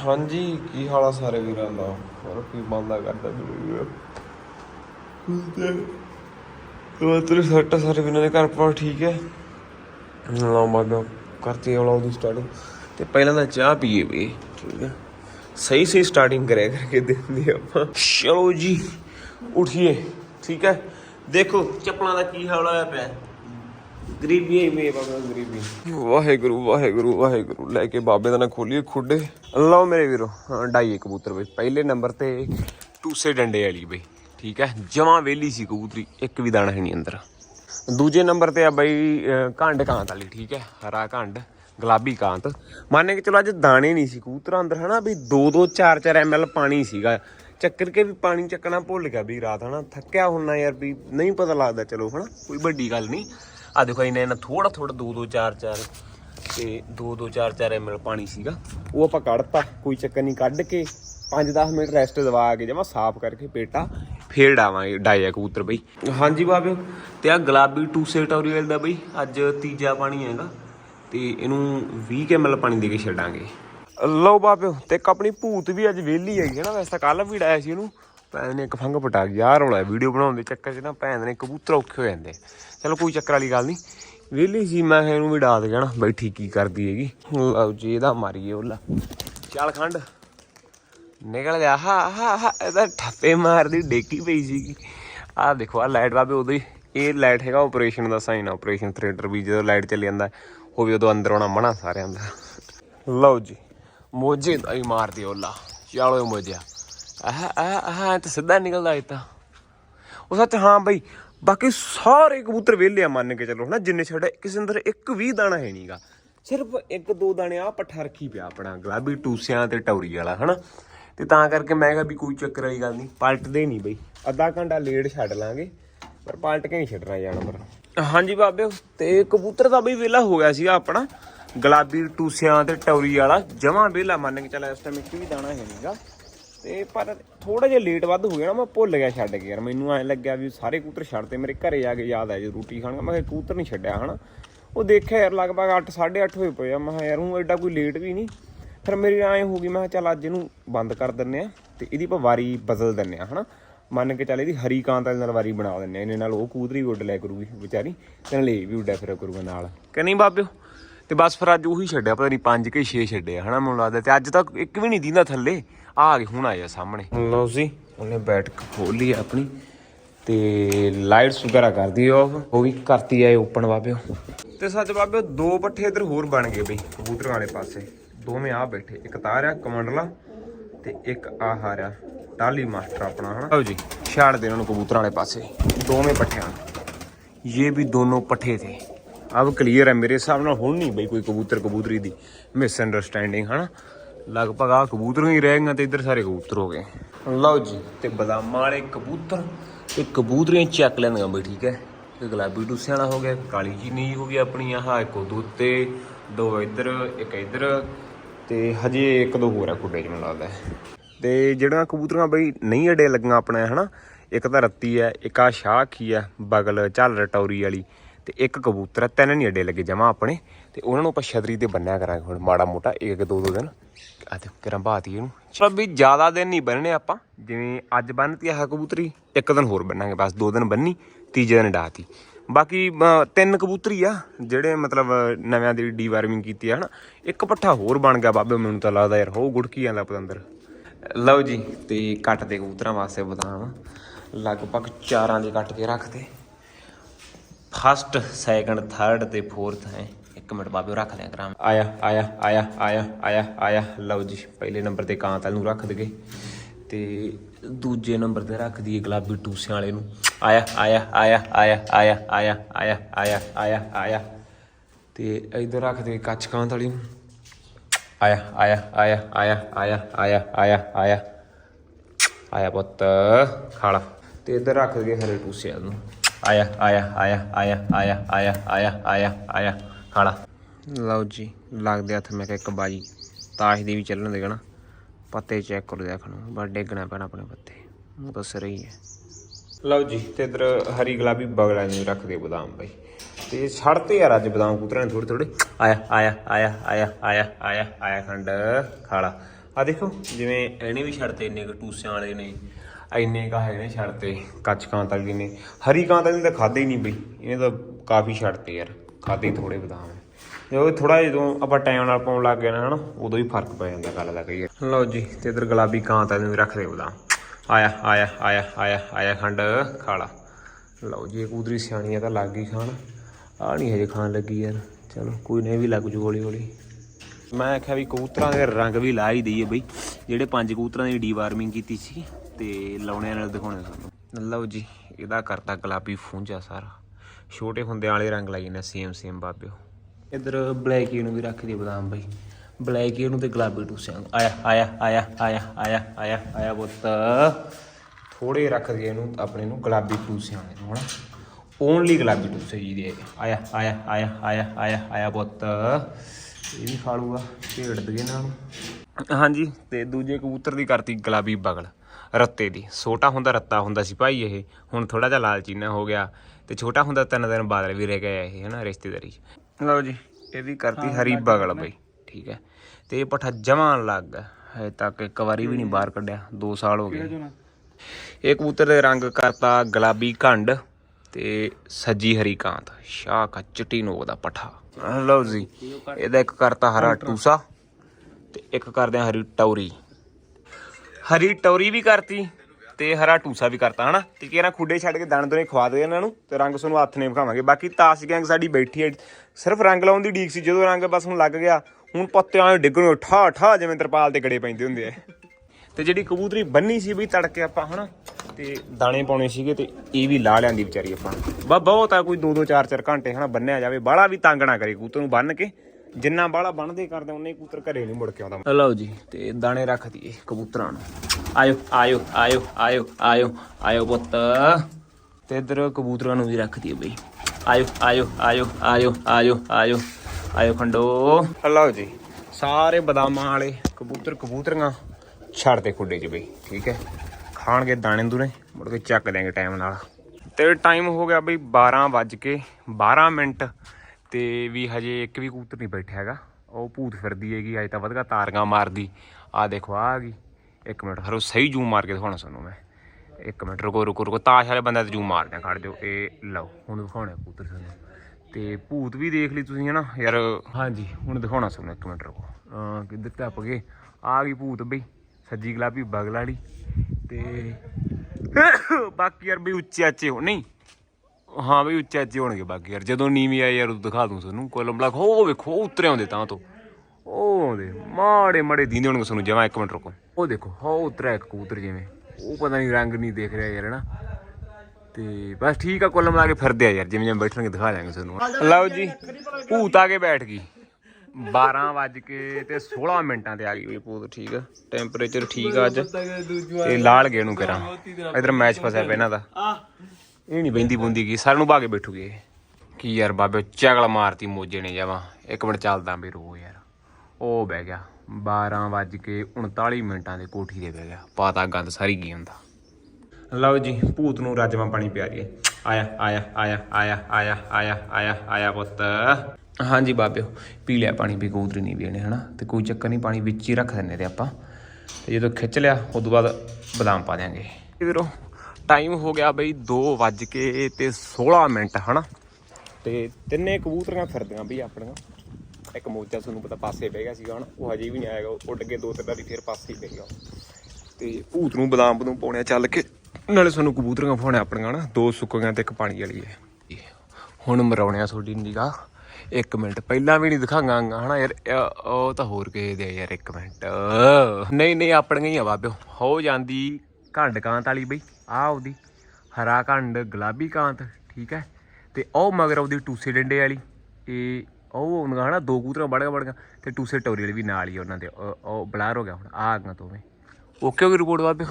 ਹਾਂਜੀ ਕੀ ਹਾਲ ਆ ਸਾਰੇ ਵੀਰਾਂ ਦਾ? ਹੋਰ ਕੀ ਬੰਦਾ ਕਰਦਾ ਵੀਡੀਓ ਤੇ ਉਹ ਤੇਰੇ ਸੱਟ ਸਾਰੇ ਵੀਰਾਂ ਦੇ ਘਰ ਪਰ ਠੀਕ ਹੈ? ਲਓ ਬਾਬਾ ਕਰਤੀ ਵਾਲਾ ਉਹਦੀ ਸਟਾਰਟਿੰਗ ਤੇ ਪਹਿਲਾਂ ਤਾਂ ਚਾਹ ਪੀਏ ਵੀ ਠੀਕ ਹੈ? ਸਹੀ ਸਹੀ ਸਟਾਰਟਿੰਗ ਕਰਿਆ ਕਰਕੇ ਦਿੰਦੇ ਆਪਾਂ। ਚਲੋ ਜੀ ਉਠੀਏ ਠੀਕ ਹੈ? ਦੇਖੋ ਚੱਪਲਾਂ ਦਾ ਕੀ ਹਾਲ ਹੋਇਆ ਪਿਆ? ਗਰੀਬੀ ਹੀ ਮੇ ਬਾਬਾ ਗਰੀਬੀ ਵਾਹਿਗੁਰੂ ਵਾਹਿਗੁਰੂ ਵਾਹਿਗੁਰੂ ਲੈ ਕੇ ਬਾਬੇ ਦਾ ਨਾ ਖੋਲੀਏ ਖੁੱਡੇ। ਲਓ ਮੇਰੇ ਵੀਰੋ ਡਾਈਏ ਕਬੂਤਰ ਬਈ। ਪਹਿਲੇ ਨੰਬਰ ਤੇ ਟੂਸੇ ਡੰਡੇ ਵਾਲੀ ਬਈ, ਠੀਕ ਹੈ? ਜਮਾ ਵੇਲੀ ਸੀ ਕਬੂਤਰੀ, ਇੱਕ ਵੀ ਦਾਣਾ ਹੈ ਨਹੀਂ ਅੰਦਰ। ਦੂਜੇ ਨੰਬਰ ਤੇ ਆ ਬਈ ਘੰਡ ਕਾਂਤ ਵਾਲੀ, ਠੀਕ ਹੈ? ਹਰਾ ਘੰਡ ਗੁਲਾਬੀ ਕਾਂਤ। ਮੰਨ ਕੇ ਚਲੋ ਅੱਜ ਦਾਣੇ ਨਹੀਂ ਸੀ ਕਬੂਤਰਾਂ ਅੰਦਰ, ਹਨਾ? ਵੀ 2 2 4 4 ਐਮਐਲ ਪਾਣੀ ਸੀਗਾ। ਚੱਕਰ ਕੇ ਵੀ ਪਾਣੀ ਚੱਕਣਾ ਭੁੱਲ ਗਿਆ ਵੀ ਰਾਤ, ਹਨਾ? ਥੱਕਿਆ ਹੁੰਨਾ ਯਾਰ ਵੀ ਨਹੀਂ ਪਤਾ ਲੱਗਦਾ, ਚਲੋ, ਹਨਾ? ਕੋਈ ਵੱਡੀ ਗੱਲ ਨਹੀਂ। ਆ ਦੇਖੋ ਇਹਨੇ ਨਾ ਥੋੜਾ ਥੋੜਾ 2 2 4 4 ਤੇ 2 2 4 4 ਐਮਐਲ ਪਾਣੀ ਸੀਗਾ। ਉਹ ਆਪਾਂ ਕੱਢਤਾ, ਕੋਈ ਚੱਕਰ ਨਹੀਂ ਕੱਢ ਕੇ 5-10 ਮਿੰਟ ਰੈਸਟ ਦਵਾ ਕੇ ਜਮਾ ਸਾਫ਼ ਕਰਕੇ ਪੇਟਾ, ਫੇਰ ਡਾਵਾਂਗੇ ਡਾਇਆ ਕਬੂਤਰ ਬਈ। ਹਾਂਜੀ ਬਾਬਿਓ ਤੇ ਆ ਗੁਲਾਬੀ ਟੂਸੇ ਟੋਰੀਅਲ ਦਾ ਬਈ, ਅੱਜ ਤੀਜਾ ਪਾਣੀ ਹੈਗਾ, ਤੇ ਇਹਨੂੰ 20 kml ਪਾਣੀ ਦੇ ਕੇ ਛੱਡਾਂਗੇ। ਲਓ ਬਾਬਿਓ ਤੇ ਇੱਕ ਆਪਣੀ ਭੂਤ ਵੀ ਅੱਜ ਵਿਹਲੀ ਹੈਗੀ ਹੈ ਨਾ, ਵੈਸੇ ਤਾਂ ਕੱਲ ਵੀ ਡਾਇਆ ਸੀ ਇਹਨੂੰ। ਭੈਣ ਨੇ ਇੱਕ ਫੰਗ ਪਟਾ ਗਿਆ ਯਾਰ ਰੌਲਾ ਵੀਡੀਓ ਬਣਾਉਣ ਦੇ ਚੱਕਰ 'ਚ ਨਾ, ਭੈਣ ਨੇ ਕਬੂਤਰ ਔਖੇ ਹੋ ਜਾਂਦੇ ਚਲੋ ਕੋਈ ਚੱਕਰ ਵਾਲੀ ਗੱਲ ਨਹੀਂ ਵਿਹਲੀ ਸੀ, ਮੈਂ ਕਿਹਾ ਇਹਨੂੰ ਵੀ ਡਾ ਦੇ ਜਾਣਾ। ਬੈਠੀ ਕੀ ਕਰਦੀ ਹੈਗੀ। ਲਓ ਜੀ, ਇਹਦਾ ਮਾਰੀਏ ਉਹਲਾ ਚੱਲ ਖੰਡ। ਨਿਕਲ ਗਿਆ। ਹਾ ਹਾ ਹਾ, ਇਹਦਾ ਠੱਪੇ ਮਾਰਦੀ, ਡੇਕੀ ਪਈ ਸੀਗੀ। ਆਹ ਦੇਖੋ ਆ ਲਾਈਟ ਬਾਬੇ ਉਦੋਂ ਹੀ। ਇਹ ਲਾਈਟ ਹੈਗਾ ਆਪਰੇਸ਼ਨ ਦਾ ਸਾਈਨ ਆਪਰੇਸ਼ਨ ਥੀਏਟਰ ਵੀ ਜਦੋਂ ਲਾਈਟ ਚੱਲੀ ਜਾਂਦਾ ਹੋਵੇ ਉਦੋਂ ਅੰਦਰ ਆਉਣਾ, ਮਨਾ ਸਾਰਿਆਂ ਦਾ। ਲਓ ਜੀ, ਮੋਜੇ ਦਾ ਹੀ ਮਾਰਦੀ ਓਲਾ ਚਾਲੋ ਮੋਜਿਆ। ਆਹ ਆਹ ਆਹ ਤੇ ਸਿੱਧਾ ਨਿਕਲਦਾ ਇਹ ਤਾਂ। ਉਹ ਸੱਚ, ਹਾਂ ਬਈ ਬਾਕੀ ਸਾਰੇ ਕਬੂਤਰ ਵਿਹਲੇ ਆ ਮੰਨ ਕੇ ਚੱਲੋ, ਹਨਾ? ਜਿੰਨੇ ਛੱਡੇ ਕਿਸੇ ਅੰਦਰ ਇੱਕ ਵੀ ਦਾਣਾ ਹੈ ਨਹੀਂਗਾ ਸਿਰਫ ਇੱਕ ਦੋ ਦਾਣੇ ਆ, ਪੱਠਾ ਰੱਖੀ ਪਿਆ ਆਪਣਾ, ਗੁਲਾਬੀ ਟੂਸਿਆਂ ਤੇ ਟੌਰੀ ਵਾਲਾ, ਹਨਾ? ਤੇ ਤਾਂ ਕਰਕੇ ਮੈਂ ਕਿਹਾ ਵੀ ਕੋਈ ਚੱਕਰ ਵਾਲੀ ਗੱਲ ਨਹੀਂ, ਪਲਟਦੇ ਨਹੀਂ ਬਈ। ਅੱਧਾ ਘੰਟਾ ਲੇਟ ਛੱਡ ਲਾਂਗੇ, ਪਰ ਪਲਟ ਕੇ ਨਹੀਂ ਛੱਡਣਾ ਜਾਨਵਰ ਹਾਂਜੀ ਬਾਬੇ, ਤੇ ਕਬੂਤਰ ਦਾ ਬਈ ਵਿਹਲਾ ਹੋ ਗਿਆ ਸੀਗਾ ਆਪਣਾ। ਗੁਲਾਬੀ ਟੂਸਿਆਂ ਤੇ ਟੌਰੀ ਵਾਲਾ, ਜਮਾ ਵਿਹਲਾ ਮੰਨ ਕੇ ਚੱਲ ਇਸ ਟਾਈਮ ਇੱਕ ਵੀ ਦਾਣਾ ਹੈ ਨਹੀਂਗਾ ਤੇ ਪਰ ਥੋੜਾ ਜਿਹਾ ਲੇਟ ਵੱਧ ਹੋ ਗਿਆ ਨਾ, ਮੈਂ ਭੁੱਲ ਗਿਆ ਛੱਡ ਕੇ ਯਾਰ, ਮੈਨੂੰ ਐਂ ਲੱਗਿਆ ਵੀ ਸਾਰੇ ਕਬੂਤਰ ਛੱਡਤੇ ਮੇਰੇ ਘਰੇ ਜਾ ਕੇ ਯਾਦ ਆਇਆ ਜੇ ਰੋਟੀ ਖਾਣ ਮੈਂ ਕਿਹਾ ਕੂਤਰ ਨਹੀਂ ਛੱਡਿਆ, ਹਨਾ? ਉਹ ਦੇਖਿਆ ਯਾਰ, ਲਗਭਗ 8 8:30 ਹੋਏ ਪਏ ਆ। ਮੈਂ ਕਿਹਾ ਯਾਰ ਉਹ ਐਡਾ ਕੋਈ ਲੇਟ ਵੀ ਨਹੀਂ। ਫਿਰ ਮੇਰੀ ਐਂ ਹੋ ਗਈ, ਮੈਂ ਕਿਹਾ ਚੱਲ ਅੱਜ ਇਹਨੂੰ ਬੰਦ ਕਰ ਦਿੰਨੇ ਆ ਤੇ ਇਹਦੀ ਆਪਾਂ ਵਾਰੀ ਬਦਲ ਦਿੰਨੇ ਆ, ਹਨਾ? ਮੰਨ ਕੇ ਚੱਲ ਇਹਦੀ ਹਰੀ ਕਾਂਤ ਵਾਲੇ ਨਾਲ ਵਾਰੀ ਬਣਾ ਦਿੰਨੇ ਆ, ਇਹਨੇ ਨਾਲ ਉਹ ਕਬੂਤਰੀ ਉੱਡ ਲਿਆ ਕਰੂਗੀ ਵਿਚਾਰੀ, ਤੇ ਨਾਲ ਇਹ ਵੀ ਉੱਡਿਆ ਫਿਰ ਕਰੂਗਾ ਨਾਲ। ਕਿ ਨਹੀਂ ਬਾਬਿਓ? ਤੇ ਬਸ ਫਿਰ ਅੱਜ ਉਹੀ ਛੱਡਿਆ, ਪਤਾ ਨਹੀਂ 5 ਕੇ 6 ਛੱਡਿਆ, ਹਨਾ? ਮੈਨੂੰ ਲੱਗਦਾ ਤੇ ਅੱਜ ਤੱਕ ਇੱਕ ਵੀ ਨਹੀਂ ਦਿੰਦਾ ਥੱਲੇ। ਆ ਗਏ ਹੁਣ ਆਇਆ ਸਾਹਮਣੇ। ਲਓ ਜੀ, ਉਹਨੇ ਬੈਠ ਕੇ ਖੋਲ ਲਈ ਆਪਣੀ ਤੇ ਲਾਈਟਸ ਵਗੈਰਾ ਕਰਦੀ ਆਫ ਉਹ ਵੀ ਕਰਤੀ ਆਏ ਓਪਨ ਬਾਬਿਓ। ਤੇ ਸੱਚ ਬਾਬਿਓ, ਦੋ ਪੱਠੇ ਇਧਰ ਹੋਰ ਬਣ ਗਏ ਬਈ, ਕਬੂਤਰਾਂ ਵਾਲੇ ਪਾਸੇ। ਦੋਵੇਂ ਆ ਬੈਠੇ, ਇੱਕ ਤਾਂ ਆ ਰਿਹਾ ਕਮੰਡਲਾ ਤੇ ਇੱਕ ਆ ਹਾਰਿਆ ਟਾਲੀ ਮਾਸਟਰ ਆਪਣਾ, ਹਨਾ? ਲਓ ਜੀ ਛਾੜ ਦੇ ਉਹਨਾਂ ਨੂੰ ਕਬੂਤਰਾਂ ਵਾਲੇ ਪਾਸੇ, ਦੋਵੇਂ ਪੱਠਿਆਂ। ਇਹ ਵੀ ਦੋਨੋਂ ਪੱਠੇ ਥੇ ਅਬ ਕਲੀਅਰ ਹੈ ਮੇਰੇ ਹਿਸਾਬ ਨਾਲ, ਹੁਣ ਨਹੀਂ ਬਈ ਕੋਈ ਕਬੂਤਰ ਕਬੂਤਰੀ ਦੀ ਮਿਸ ਅੰਡਰਸਟੈਂਡਿੰਗ ਹਨਾ? ਲਗਭਗ ਆ ਕਬੂਤਰ ਹੀ ਰਹਿ ਗਈਆਂ ਤੇ ਇੱਧਰ ਸਾਰੇ ਕਬੂਤਰ ਹੋ ਗਏ। ਲਓ ਜੀ, ਤੇ ਬਦਾਮਾਂ ਵਾਲੇ ਕਬੂਤਰ। ਤੇ ਕਬੂਤਰੀਆਂ ਚੱਕ ਲੈਂਦੀਆਂ ਬਈ, ਠੀਕ ਹੈ? ਇੱਕ ਗੁਲਾਬੀ ਟੂਸਿਆਂ ਵਾਲਾ ਹੋ ਗਿਆ, ਕਾਲੀ ਜੀ ਨਹੀਂ ਹੋ ਗਈ ਆਪਣੀ, ਆਹ ਇੱਕ ਉਹ ਉੱਤੇ ਦੋ ਇੱਧਰ, ਇੱਕ ਇੱਧਰ, ਤੇ ਹਜੇ ਇੱਕ ਦੋ ਹੋਰ ਆ ਕੁੱਡੇ ਚ ਮੈਨੂੰ ਲੱਗਦਾ ਹੈ। ਤੇ ਜਿਹੜੀਆਂ ਕਬੂਤਰੀਆਂ ਬਈ ਨਹੀਂ ਅੜੇ ਲੱਗੀਆਂ ਆਪਣੇ, ਹਨਾ? ਇੱਕ ਤਾਂ ਰੱਤੀ ਹੈ, ਇੱਕ ਆ ਸ਼ਾਖੀ ਹੈ ਬਗਲ ਝਾਲਰ ਟੌਰੀ ਵਾਲੀ, ਤੇ ਇੱਕ ਕਬੂਤਰ ਹੈ ਤਿੰਨ ਨਹੀਂ ਅੱਡੇ ਲੱਗੇ ਜਮਾ ਆਪਣੇ, ਤੇ ਉਹਨਾਂ ਨੂੰ ਆਪਾਂ ਛਤਰੀ ਤੇ ਬੰਨਿਆ ਕਰਾਂਗੇ ਹੁਣ ਮਾੜਾ ਮੋਟਾ, ਇੱਕ, ਦੋ ਦੋ ਦਿਨ। ਆ ਤੇ ਕਿਰਾਂ ਬਾਤੀ ਇਹਨੂੰ। ਚਲੋ ਵੀ ਜ਼ਿਆਦਾ ਦਿਨ ਨਹੀਂ ਬੰਨਣੇ ਆਪਾਂ। ਜਿਵੇਂ ਅੱਜ ਬੰਨਤੀ ਆਹ ਕਬੂਤਰੀ, ਇੱਕ ਦਿਨ ਹੋਰ ਬੰਨਾਂਗੇ, ਬਸ ਦੋ ਦਿਨ ਬੰਨੀ, ਤੀਜੇ ਦਿਨ ਡਾਤੀ। ਬਾਕੀ ਤਿੰਨ ਕਬੂਤਰੀ ਆ, ਜਿਹੜੇ ਮਤਲਬ ਨਵਿਆਂ ਦੀ ਡੀਵਾਰਮਿੰਗ ਕੀਤੀ ਆ, ਹਨਾ? ਇੱਕ ਪੱਠਾ ਹੋਰ ਬਣ ਗਿਆ ਬਾਬੇ, ਮੈਨੂੰ ਤਾਂ ਲੱਗਦਾ ਯਾਰ ਹੋ ਗੁੜਕੀ ਜਾਂਦਾ ਪਤੰਦਰ। ਲਓ ਜੀ, ਤੇ ਕੱਟ ਦੇ ਕਬੂਤਰਾਂ ਵਾਸਤੇ ਬਦਾਮ। ਲਗਭਗ ਚਾਰਾਂ ਦੇ ਕੱਟ ਕੇ ਰੱਖਦੇ। ਫਸਟ ਸੈਕੰਡ ਥਰਡ ਤੇ ਫੋਰਥ ਹੈ ਇੱਕ ਮਿੰਟ ਬਾਬੇ ਰੱਖ ਲਿਆ ਕਰਾਂ ਆਇਆ ਆਇਆ ਆਇਆ ਆਇਆ ਆਇਆ ਆਇਆ ਲਓ ਜੀ ਪਹਿਲੇ ਨੰਬਰ ਤੇ ਕਾਂਤਲ ਨੂੰ ਰੱਖ ਦਗੇ ਤੇ ਦੂਜੇ ਨੰਬਰ ਤੇ ਰੱਖ ਦਈਏ ਗੁਲਾਬੀ ਟੂਸਿਆਂ ਵਾਲੇ ਨੂੰ ਆਇਆ ਆਇਆ ਆਇਆ ਆਇਆ ਆਇਆ ਆਇਆ ਆਇਆ ਆਇਆ ਆਇਆ ਆਇਆ ਤੇ ਇਧਰ ਰੱਖ ਦੇ ਕੱਚ ਕਾਂਤ ਵਾਲੀ ਨੂੰ ਆਇਆ ਆਇਆ ਆਇਆ ਆਇਆ ਆਇਆ ਆਇਆ ਆਇਆ ਆਇਆ ਆਇਆ ਪੁੱਤ ਖਾਲਾ ਤੇ ਇੱਧਰ ਰੱਖ ਦਈਏ ਹਰੇ ਟੂਸਿਆਂ ਨੂੰ ਆਇਆ ਆਇਆ ਆਇਆ ਆਇਆ ਆਇਆ ਆਇਆ ਆਇਆ ਆਇਆ ਆਇਆ ਖਾਲਾ। ਲਓ ਜੀ ਲੱਗਦੇ ਹੱਥ ਮੈਂ ਕਿਹਾ ਇੱਕ ਬਾਜੀ। ਤਾਸ਼ ਦੀ ਵੀ ਚੱਲਣ ਦੇਣਾ ਪੱਤੇ ਚੈੱਕ ਕਰੋ ਦੇਖਣ ਬਸ ਡੇਗਣਾ ਪੈਣਾ ਆਪਣੇ ਪੱਤੇ। ਉਹ ਤਾਂ ਸਿਰ ਹੀ ਹੈ। ਲਓ ਜੀ ਤੇ ਇਧਰ ਹਰੀ ਗੁਲਾਬੀ ਬਗਲਾ ਨੂੰ ਰੱਖ ਦੇ ਬਦਾਮ ਬਾਈ। ਤੇ ਛੱਡਤੇ ਯਾਰ ਅੱਜ ਬਦਾਮ ਕੂਤਰਾਂ ਨੇ ਥੋੜੇ ਥੋੜੇ ਆਇਆ ਆਇਆ ਆਇਆ ਆਇਆ ਆਇਆ ਆਇਆ ਆਇਆ ਖੰਡ। ਖਾਲਾ। ਆ ਦੇਖੋ ਜਿਵੇਂ ਇਹਨੇ ਵੀ ਛੱਡਤੇ ਇੰਨੇ ਕੁ ਟੂਸਿਆਂ ਵਾਲੇ ਨੇ। ਇੰਨੇ ਕਾ ਹੈਗੇ ਨੇ ਛੱਡਤੇ ਕੱਚ ਕਾਂਤ ਵਾਲੇ ਨੇ। ਹਰੀ ਕਾਂਤ ਵਾਲੇ ਨੇ ਤਾਂ ਖਾਦੇ ਹੀ ਨਹੀਂ ਬਈ। ਇਹਨੇ ਤਾਂ ਕਾਫੀ ਛੱਡਤੇ ਯਾਰ। ਖਾਦੇ ਥੋੜੇ ਬਦਾਮ ਜੋ ਥੋੜਾ ਜਦੋਂ ਆਪਾਂ ਟਾਈਮ ਨਾਲ ਪਾਉਣ ਲੱਗ ਗਏ ਨਾ, ਹਨਾ, ਉਦੋਂ ਹੀ ਫ਼ਰਕ ਪੈ ਜਾਂਦਾ ਗੱਲ ਦਾ ਕਈ ਵਾਰ। ਲਓ ਜੀ, ਤੇ ਇਧਰ ਗੁਲਾਬੀ ਕਾਂ ਤਾਂ ਨੂੰ ਰੱਖ ਦੇ ਬਦਾਮ। ਆਇਆ ਆਇਆ ਆਇਆ ਆਇਆ ਆਇਆ ਖੰਡ ਖਾਲਾ ਲਓ ਜੀ, ਇਹ ਕੂਦਰੀ ਸਿਆਣੀ ਆ ਤਾਂ ਲੱਗ ਗਈ ਖਾਣ। ਆ ਨਹੀਂ ਹਜੇ ਖਾਣ ਲੱਗੀ ਯਾਰ। ਚਲੋ, ਕੋਈ ਨਹੀਂ ਵੀ ਲੱਗ ਜੂ ਹੌਲੀ ਹੌਲੀ ਮੈਂ ਆਖਿਆ ਵੀ ਕਬੂਤਰਾਂ ਦੇ ਰੰਗ ਵੀ ਲਾ ਹੀ ਦਈਏ ਬਈ। ਜਿਹੜੇ ਪੰਜ ਕਬੂਤਰਾਂ ਦੀ ਡੀਵਾਰਮਿੰਗ ਕੀਤੀ ਸੀ, ਤੇ ਲਾਉਣੇ ਨਾਲ ਦਿਖਾਉਣੇ ਸਾਨੂੰ ਲਓ ਜੀ, ਇਹਦਾ ਕਰਤਾ ਗੁਲਾਬੀ ਫੂੰਜਾ ਸਾਰਾ। ਛੋਟੇ ਹੁੰਦੇ ਵਾਲੇ ਰੰਗ ਲਾਈ ਨੇ ਸੇਮ ਸੇਮ ਬਾਬਿਓ ਇਧਰ ਬਲੈਕ ਨੂੰ ਵੀ ਰੱਖ ਦੀ ਬਦਾਮ ਬਾਈ। ਬਲੈਕ ਨੂੰ ਤੇ ਗੁਲਾਬੀ ਟੂਸਿਆਂ ਨੂੰ ਆਇਆ ਆਇਆ ਆਇਆ ਆਇਆ ਆਇਆ ਆਇਆ ਆਇਆ ਪੁੱਤ। ਥੋੜੇ ਰੱਖ ਦਈਏ ਇਹਨੂੰ, ਆਪਣੇ ਨੂੰ ਗੁਲਾਬੀ ਟੂਸਿਆਂ ਨੂੰ ਹਨਾ ਓਨਲੀ ਗੁਲਾਬੀ ਟੂਸੇ ਜੀ ਦੇ। ਆਇਆ ਆਇਆ ਆਇਆ ਆਇਆ ਆਇਆ ਆਇਆ ਪੁੱਤ। ਇਹ ਵੀ ਖਾ ਲੂਗਾ ਢੇੜ ਦਗੇ ਇਹਨਾਂ ਹਾਂਜੀ, ਤੇ ਦੂਜੇ ਕਬੂਤਰ ਦੀ ਕਰਤੀ ਗੁਲਾਬੀ ਬਗਲ, ਰੱਤੇ ਦੀ। ਛੋਟਾ ਹੁੰਦਾ, ਰੱਤਾ ਹੁੰਦਾ ਸੀ ਭਾਈ ਇਹ। ਹੁਣ ਥੋੜਾ ਜਿਹਾ ਲਾਲਚੀਨਾ ਹੋ ਗਿਆ। ਤੇ ਛੋਟਾ ਹੁੰਦਾ ਤਿੰਨ ਦਿਨ ਬਾਅਦ ਵੀ ਰਹਿ ਗਿਆ ਇਹ ਹਨਾ ਰਿਸ਼ਤੇਦਾਰੀ 'ਚ। ਲਓ ਜੀ ਇਹਦੀ ਕਰਤੀ ਹਰੀ ਬਗਲ ਬਈ। ਠੀਕ ਹੈ। ਤੇ ਇਹ ਪੱਠਾ ਜਮਾਨ ਲੱਗ ਗਿਆ। ਹਜੇ ਤੱਕ ਇੱਕ ਵਾਰੀ ਵੀ ਨਹੀਂ ਬਾਹਰ ਕੱਢਿਆ। 2 ਸਾਲ ਹੋ ਗਏ। ਇਹ ਕਬੂਤਰ ਦੇ ਰੰਗ ਕਰਤਾ ਗੁਲਾਬੀ ਘੰਡ ਤੇ ਸੱਜੀ ਹਰੀ ਕਾਂਤ। ਸ਼ਾਹ ਕਾ ਚਿੱਟੀ ਨੋਕ ਦਾ ਪੱਠਾ। ਲਓ ਜੀ ਇਹਦਾ ਇੱਕ ਕਰਤਾ ਹਰਾ ਟੂਸਾ ਤੇ ਇੱਕ ਕਰਦੇ ਆ ਹਰੀ ਟੌਰੀ। ਹਰੀ ਟੌਰੀ ਵੀ ਕਰਤੀ। ਤੇ ਹਰਾ ਟੂਸਾ ਵੀ ਕਰਤਾ, ਹਨਾ? ਤੇ ਕਿਹੜਾ ਖੁੱਡੇ ਛੱਡ ਕੇ ਦਾਣੇ ਦੋਨੇ ਖਵਾ ਦੇ ਇਹਨਾਂ ਨੂੰ, ਤੇ ਰੰਗ ਸਾਨੂੰ ਹੱਥ ਨੇ ਵਿਖਾਵਾਂਗੇ ਬਾਕੀ ਤਾਸ਼ ਗੈਂਗ ਸਾਡੀ ਬੈਠੀ ਹੈ, ਸਿਰਫ ਰੰਗ ਲਾਉਣ ਦੀ ਡੀਕ ਸੀ, ਜਦੋਂ ਰੰਗ ਬਸ ਹੁਣ ਲੱਗ ਗਿਆ, ਹੁਣ ਪੱਤਿਆਂ ਡਿੱਗਣੋਂ ਠਾ ਠਾ ਜਿਵੇਂ ਤਰਪਾਲ ਤੇ ਗੜੇ ਪੈਂਦੇ ਹੁੰਦੇ ਆ। ਤੇ ਜਿਹੜੀ ਕਬੂਤਰੀ ਬੰਨੀ ਸੀ ਵੀ ਤੜਕੇ ਆਪਾਂ, ਹਨਾ, ਤੇ ਦਾਣੇ ਪਾਉਣੇ ਸੀਗੇ ਤੇ ਇਹ ਵੀ ਲਾ ਲਿਆਂਦੀ ਵਿਚਾਰੀ ਆਪਾਂ ਬਾ ਬਹੁਤ ਆ, ਕੋਈ 2 2 4 4 ਘੰਟੇ, ਹਨਾ, ਬੰਨਿਆ ਜਾਵੇ, ਬਾਹਲਾ ਵੀ ਤੰਗ ਨਾ ਕਰੇ ਕਬੂਤਰ ਨੂੰ ਬੰਨ ਕੇ। ਜਿੰਨਾ ਬਾਹਲਾ ਬੰਨਦੇ ਕਰਦੇ ਉਹਨੇ ਕਬੂਤਰ ਘਰੇ ਨਹੀਂ ਮੁੜ ਕੇ ਆਉਂਦਾ। ਲਓ ਜੀ ਤੇ ਦਾਣੇ ਰੱਖ ਦਈਏ ਕਬੂਤਰਾਂ ਨੂੰ। ਆਇਓ ਆਇਓ ਆਇਓ ਆਇਓ ਆਇਓ ਆਇਓ ਪੁੱਤ। ਤੇ ਇਧਰ ਕਬੂਤਰਾਂ ਨੂੰ ਵੀ ਰੱਖ ਦਈਏ ਬਈ। ਆਇਓ ਆਇਓ ਆਇਓ ਆਇਓ ਆਇਓ ਆਇਓ ਆਇਓ ਖੰਡੋ। ਲਓ ਜੀ ਸਾਰੇ ਬਦਾਮਾਂ ਵਾਲੇ ਕਬੂਤਰ ਕਬੂਤਰੀਆਂ ਛੱਡ ਦੇ ਖੁੱਡੇ 'ਚ ਬਈ ਠੀਕ ਹੈ? ਖਾਣਗੇ ਦਾਣੇ ਦੂਣੇ ਮੁੜ ਕੇ ਚੱਕ ਦੇਂਗੇ ਟਾਈਮ ਨਾਲ। ਤੇ ਟਾਈਮ ਹੋ ਗਿਆ ਬਈ 12 ਵੱਜ ਕੇ 12 ਮਿੰਟ। ਤੇ ਵੀ ਹਜੇ ਇੱਕ ਵੀ ਕਬੂਤਰ ਨਹੀਂ ਬੈਠਾ ਹੈਗਾ। ਉਹ ਭੂਤ ਫਿਰਦੀ ਹੈਗੀ ਅਜੇ ਤਾਂ ਵਧਗਾ ਤਾਰੀਆਂ ਮਾਰਦੀ। ਆ ਦੇਖੋ ਆ ਗਈ। ਇੱਕ ਮਿੰਟ ਹਰੋ ਸਹੀ ਜੂਮ ਮਾਰ ਕੇ ਦਿਖਾਉਣਾ ਤੁਹਾਨੂੰ ਮੈਂ। ਇੱਕ ਮਿੰਟ ਰੁਕੋ ਰੁਕੋ ਰੁਕੋ। ਤਾਸ਼ ਵਾਲੇ ਬੰਦੇ ਤੇ ਜੂਮ ਮਾਰਦੇ ਆ ਖੜ ਜਾਓ ਇਹ ਲਓ ਹੁਣ ਦਿਖਾਉਣਾ ਕਬੂਤਰ ਤੁਹਾਨੂੰ। ਤੇ ਭੂਤ ਵੀ ਦੇਖ ਲਈ ਤੁਸੀਂ ਹਨਾ? ਯਾਰ ਹਾਂਜੀ। ਹੁਣ ਦਿਖਾਉਣਾ ਤੁਹਾਨੂੰ ਇੱਕ ਮਿੰਟ ਰੁਕੋ। ਕਿੱਧਰ ਟੱਪ ਗਏ? ਆ ਗਈ ਭੂਤ ਬਈ ਸੱਜੀ ਗੁਲਾਬੀ ਬਗਲ ਵਾਲੀ। ਤੇ ਬਾਕੀ ਯਾਰ ਬਈ ਉੱਚੇ ਅੱਚੇ ਹੋ ਨਹੀਂ? ਹਾਂ ਬਈ ਉੱਚੇ ਉੱਚੇ ਹੋਣਗੇ ਬਾਕੀ ਯਾਰ, ਜਦੋਂ ਨੀਵੀਂ ਆਏ ਯਾਰ ਉਦੋਂ ਦਿਖਾ ਦੂੰ ਤੁਹਾਨੂੰ, ਕੋਲਮ ਬਲਾਕ ਹੋ ਵੇਖੋ, ਉਹ ਉਤਰੇ ਆਉਂਦੇ ਤਾਂ ਤੋਂ। ਉਹ ਆਉਂਦੇ, ਮਾੜੇ ਮਾੜੇ ਦੀਂਦੇ ਹੋਣਗੇ ਤੁਹਾਨੂੰ, ਜਮਾ ਇੱਕ ਮਿੰਟ ਰੁਕੋ। ਉਹ ਦੇਖੋ, ਹੋ ਉਤਰਿਆ ਇੱਕ ਕਬੂਤਰ ਜਿਵੇਂ। ਉਹ ਪਤਾ ਨਹੀਂ ਰੰਗ ਨਹੀਂ ਦੇਖ ਰਿਹਾ ਯਾਰ, ਹਨਾ। ਤੇ ਬਸ ਠੀਕ ਆ, ਕੋਲਮ ਲਾ ਕੇ ਫਿਰਦੇ ਆ ਯਾਰ, ਜਿਵੇਂ ਜਿਵੇਂ ਬੈਠਣਗੇ ਦਿਖਾ ਦਿਆਂਗੇ ਤੁਹਾਨੂੰ ਲਓ ਜੀ, ਭੂਤ ਆ ਕੇ ਬੈਠ ਗਈ। 12 ਵੱਜ ਕੇ ਤੇ 16 ਮਿੰਟਾਂ ਤੇ ਆ ਗਈ ਵੀ ਭੂਤ, ਠੀਕ ਆ। ਟੈਂਪਰੇਚਰ ਠੀਕ ਆ ਅੱਜ। ਤੇ ਲਾਲ ਗੇ ਕਰਾਂ। ਇਧਰ ਮੈਚ ਫਸਿਆ ਪਿਆ ਇਹਨਾਂ ਦਾ। ਇਹ ਨਹੀਂ ਬੈਂਦੀ ਬੁੰਦੀ ਕੀ, ਸਾਰਿਆਂ ਨੂੰ ਭਾਗੇ ਬੈਠੂਗੇ ਇਹ। ਕੀ ਯਾਰ ਬਾਬੇ, ਚਗਲ ਮਾਰਤੀ ਮੋਜੇ ਨੇ ਜਾਵਾ ਇੱਕ ਮਿੰਟ ਚੱਲਦਾ ਵੀ ਰੋ ਯਾਰ। ਉਹ ਬਹਿ ਗਿਆ। 12 ਵੱਜ ਕੇ 39 ਮਿੰਟਾਂ ਦੇ ਕੋਠੀ ਦੇ ਬਹਿ ਗਿਆ। ਪਾਤਾ ਗੰਦ, ਸਾਰੀ ਗਈ ਹੁੰਦਾ ਲਓ ਜੀ, ਭੂਤ ਨੂੰ ਰਾਜਮਾ ਪਾਣੀ ਪਿਆਰੀਏ ਆਇਆ ਆਇਆ ਆਇਆ ਆਇਆ ਆਇਆ ਆਇਆ ਆਇਆ ਆਇਆ ਪੁੱਤ। ਹਾਂਜੀ ਬਾਬਿਓ, ਪੀ ਲਿਆ ਪਾਣੀ ਵੀ ਕਬੂਤਰੀ ਨਹੀਂ ਪੀਣੇ, ਹਨਾ? ਤੇ ਕੋਈ ਚੱਕਰ ਨਹੀਂ, ਪਾਣੀ ਵਿੱਚ ਹੀ ਰੱਖ ਦਿੰਨੇ ਤੇ ਆਪਾਂ। ਤੇ ਜਦੋਂ ਖਿੱਚ ਲਿਆ ਉਸ ਤੋਂ ਬਾਅਦ ਬਦਾਮ ਪਾ ਦਿਆਂਗੇ। ਵੀਰੋ ਟਾਈਮ ਹੋ ਗਿਆ ਬਈ 2 ਵੱਜ ਕੇ ਤੇ 16 ਮਿੰਟ, ਹਨਾ? ਤੇ ਤਿੰਨੇ ਕਬੂਤਰੀਆਂ ਫਿਰਦੀਆਂ ਬਈ ਆਪਣੀਆਂ। ਇੱਕ ਮੋਚਾ ਤੁਹਾਨੂੰ ਪਤਾ ਪਾਸੇ ਪੈ ਗਿਆ ਸੀਗਾ, ਹਨਾ? ਉਹ ਹਜੇ ਵੀ ਨਹੀਂ ਆਏਗਾ ਉਹ ਉੱਡ ਕੇ ਦੋ ਤਿੰਨ ਵਾਰੀ ਫਿਰ ਪਾਸੇ ਹੀ ਪੈ ਗਿਆ। ਤੇ ਭੂਤ ਨੂੰ ਬਦਾਮ ਬਦੂਮ ਪਾਉਣੇ ਚੱਲ ਕੇ, ਨਾਲੇ ਸਾਨੂੰ ਕਬੂਤਰੀਆਂ ਫਾਉਣੇ ਆਪਣੀਆਂ ਨਾ ਦੋ ਸੁੱਕੀਆਂ ਤੇ ਇੱਕ ਪਾਣੀ ਵਾਲੀ ਹੈ ਹੁਣ ਮਰਾਉਣਿਆ ਤੁਹਾਡੀ ਨਿਗਾਹ। ਇੱਕ ਮਿੰਟ, ਪਹਿਲਾਂ ਵੀ ਨਹੀਂ ਦਿਖਾਂਗਾ ਹਨਾ ਯਾਰ? ਉਹ ਤਾਂ ਹੋਰ ਕਿਸੇ ਦੇ ਯਾਰ, ਇੱਕ ਮਿੰਟ। ਨਹੀਂ ਨਹੀਂ, ਆਪਣੀਆਂ ਹੀ ਆ ਬਾਬਿਓ। ਹੋ ਜਾਂਦੀ ਘੰਡ ਕਾਂਤ ਵਾਲੀ ਬਈ। ਆ ਉਹਦੀ ਹਰਾ ਘੰਡ ਗੁਲਾਬੀ ਕਾਂਤ, ਠੀਕ ਹੈ? ਤੇ ਉਹ ਮਗਰ ਉਹਦੀ ਟੂਸੇ ਡੰਡੇ ਵਾਲੀ, ਇਹ ਉਹ ਉਹਨਾਂ ਹਨਾ, ਦੋ ਕੂਤਰਾਂ ਬੜਗਾ ਬੜਗਾ ਤੇ ਟੂਸੇ ਟੋਰੀ ਵਾਲੀ ਵੀ ਨਾਲ ਹੀ ਉਹਨਾਂ ਦੇ, ਉਹ ਉਹ ਬਲਾਰ ਹੋ ਗਿਆ ਹੁਣ, ਆ ਗਾਂ ਤੋਵੇਂ ਓਕੇ ਹੋ ਗਈ ਰਿਪੋਰਟ ਬਾਬਿਓ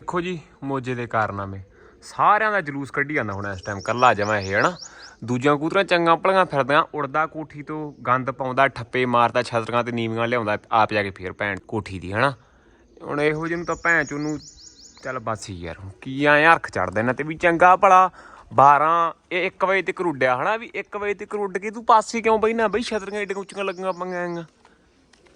ਦੇਖੋ ਜੀ, ਮੋਜੇ ਦੇ ਕਾਰਨਾਮੇ। ਸਾਰਿਆਂ ਦਾ ਜਲੂਸ ਕੱਢੀ ਜਾਂਦਾ ਹੁਣ ਇਸ ਟਾਈਮ ਕੱਲਾ ਜਮਾ ਇਹ, ਹਨਾ? ਦੂਜੀਆਂ ਕੂਤਰਾਂ ਚੰਗਾ ਪਲੀਆਂ ਫਿਰਦੀਆਂ, ਉੜਦਾ ਕੋਠੀ ਤੋਂ ਗੰਦ ਪਾਉਂਦਾ, ਠੱਪੇ ਮਾਰਦਾ, ਛਤਰੀਆਂ ਤੇ ਨੀਵੀਆਂ ਲਿਆਉਂਦਾ, ਆਪ ਜਾ ਕੇ ਫੇਰ ਭੈਣ ਕੋਠੀ ਦੀ, ਹਨਾ? ਹੁਣ ਇਹੋ ਜਿਹੇ ਨੂੰ ਤਾਂ ਭੈਣ ਚ ਉਹਨੂੰ ਚੱਲ ਬਸ ਹੀ ਯਾਰ ਕੀ ਆ ਹਰਖ ਚੜਦਾ ਇਹਨਾਂ ਤੇ ਵੀ ਚੰਗਾ ਭਲਾ। 12 ਇਹ 1 ਵਜੇ ਤੱਕ ਰੁੱਡਿਆ ਹਨਾ ਵੀ 1 ਵਜੇ ਤੱਕ ਰੁੱਡ ਕੇ ਤੂੰ ਪਾਸੇ ਕਿਉਂ ਬਈ ਨਾ ਬਈ, ਛਤਰੀਆਂ ਏਡੀਆਂ ਉੱਚੀਆਂ ਲੱਗੀਆਂ ਪੰਗਾਂ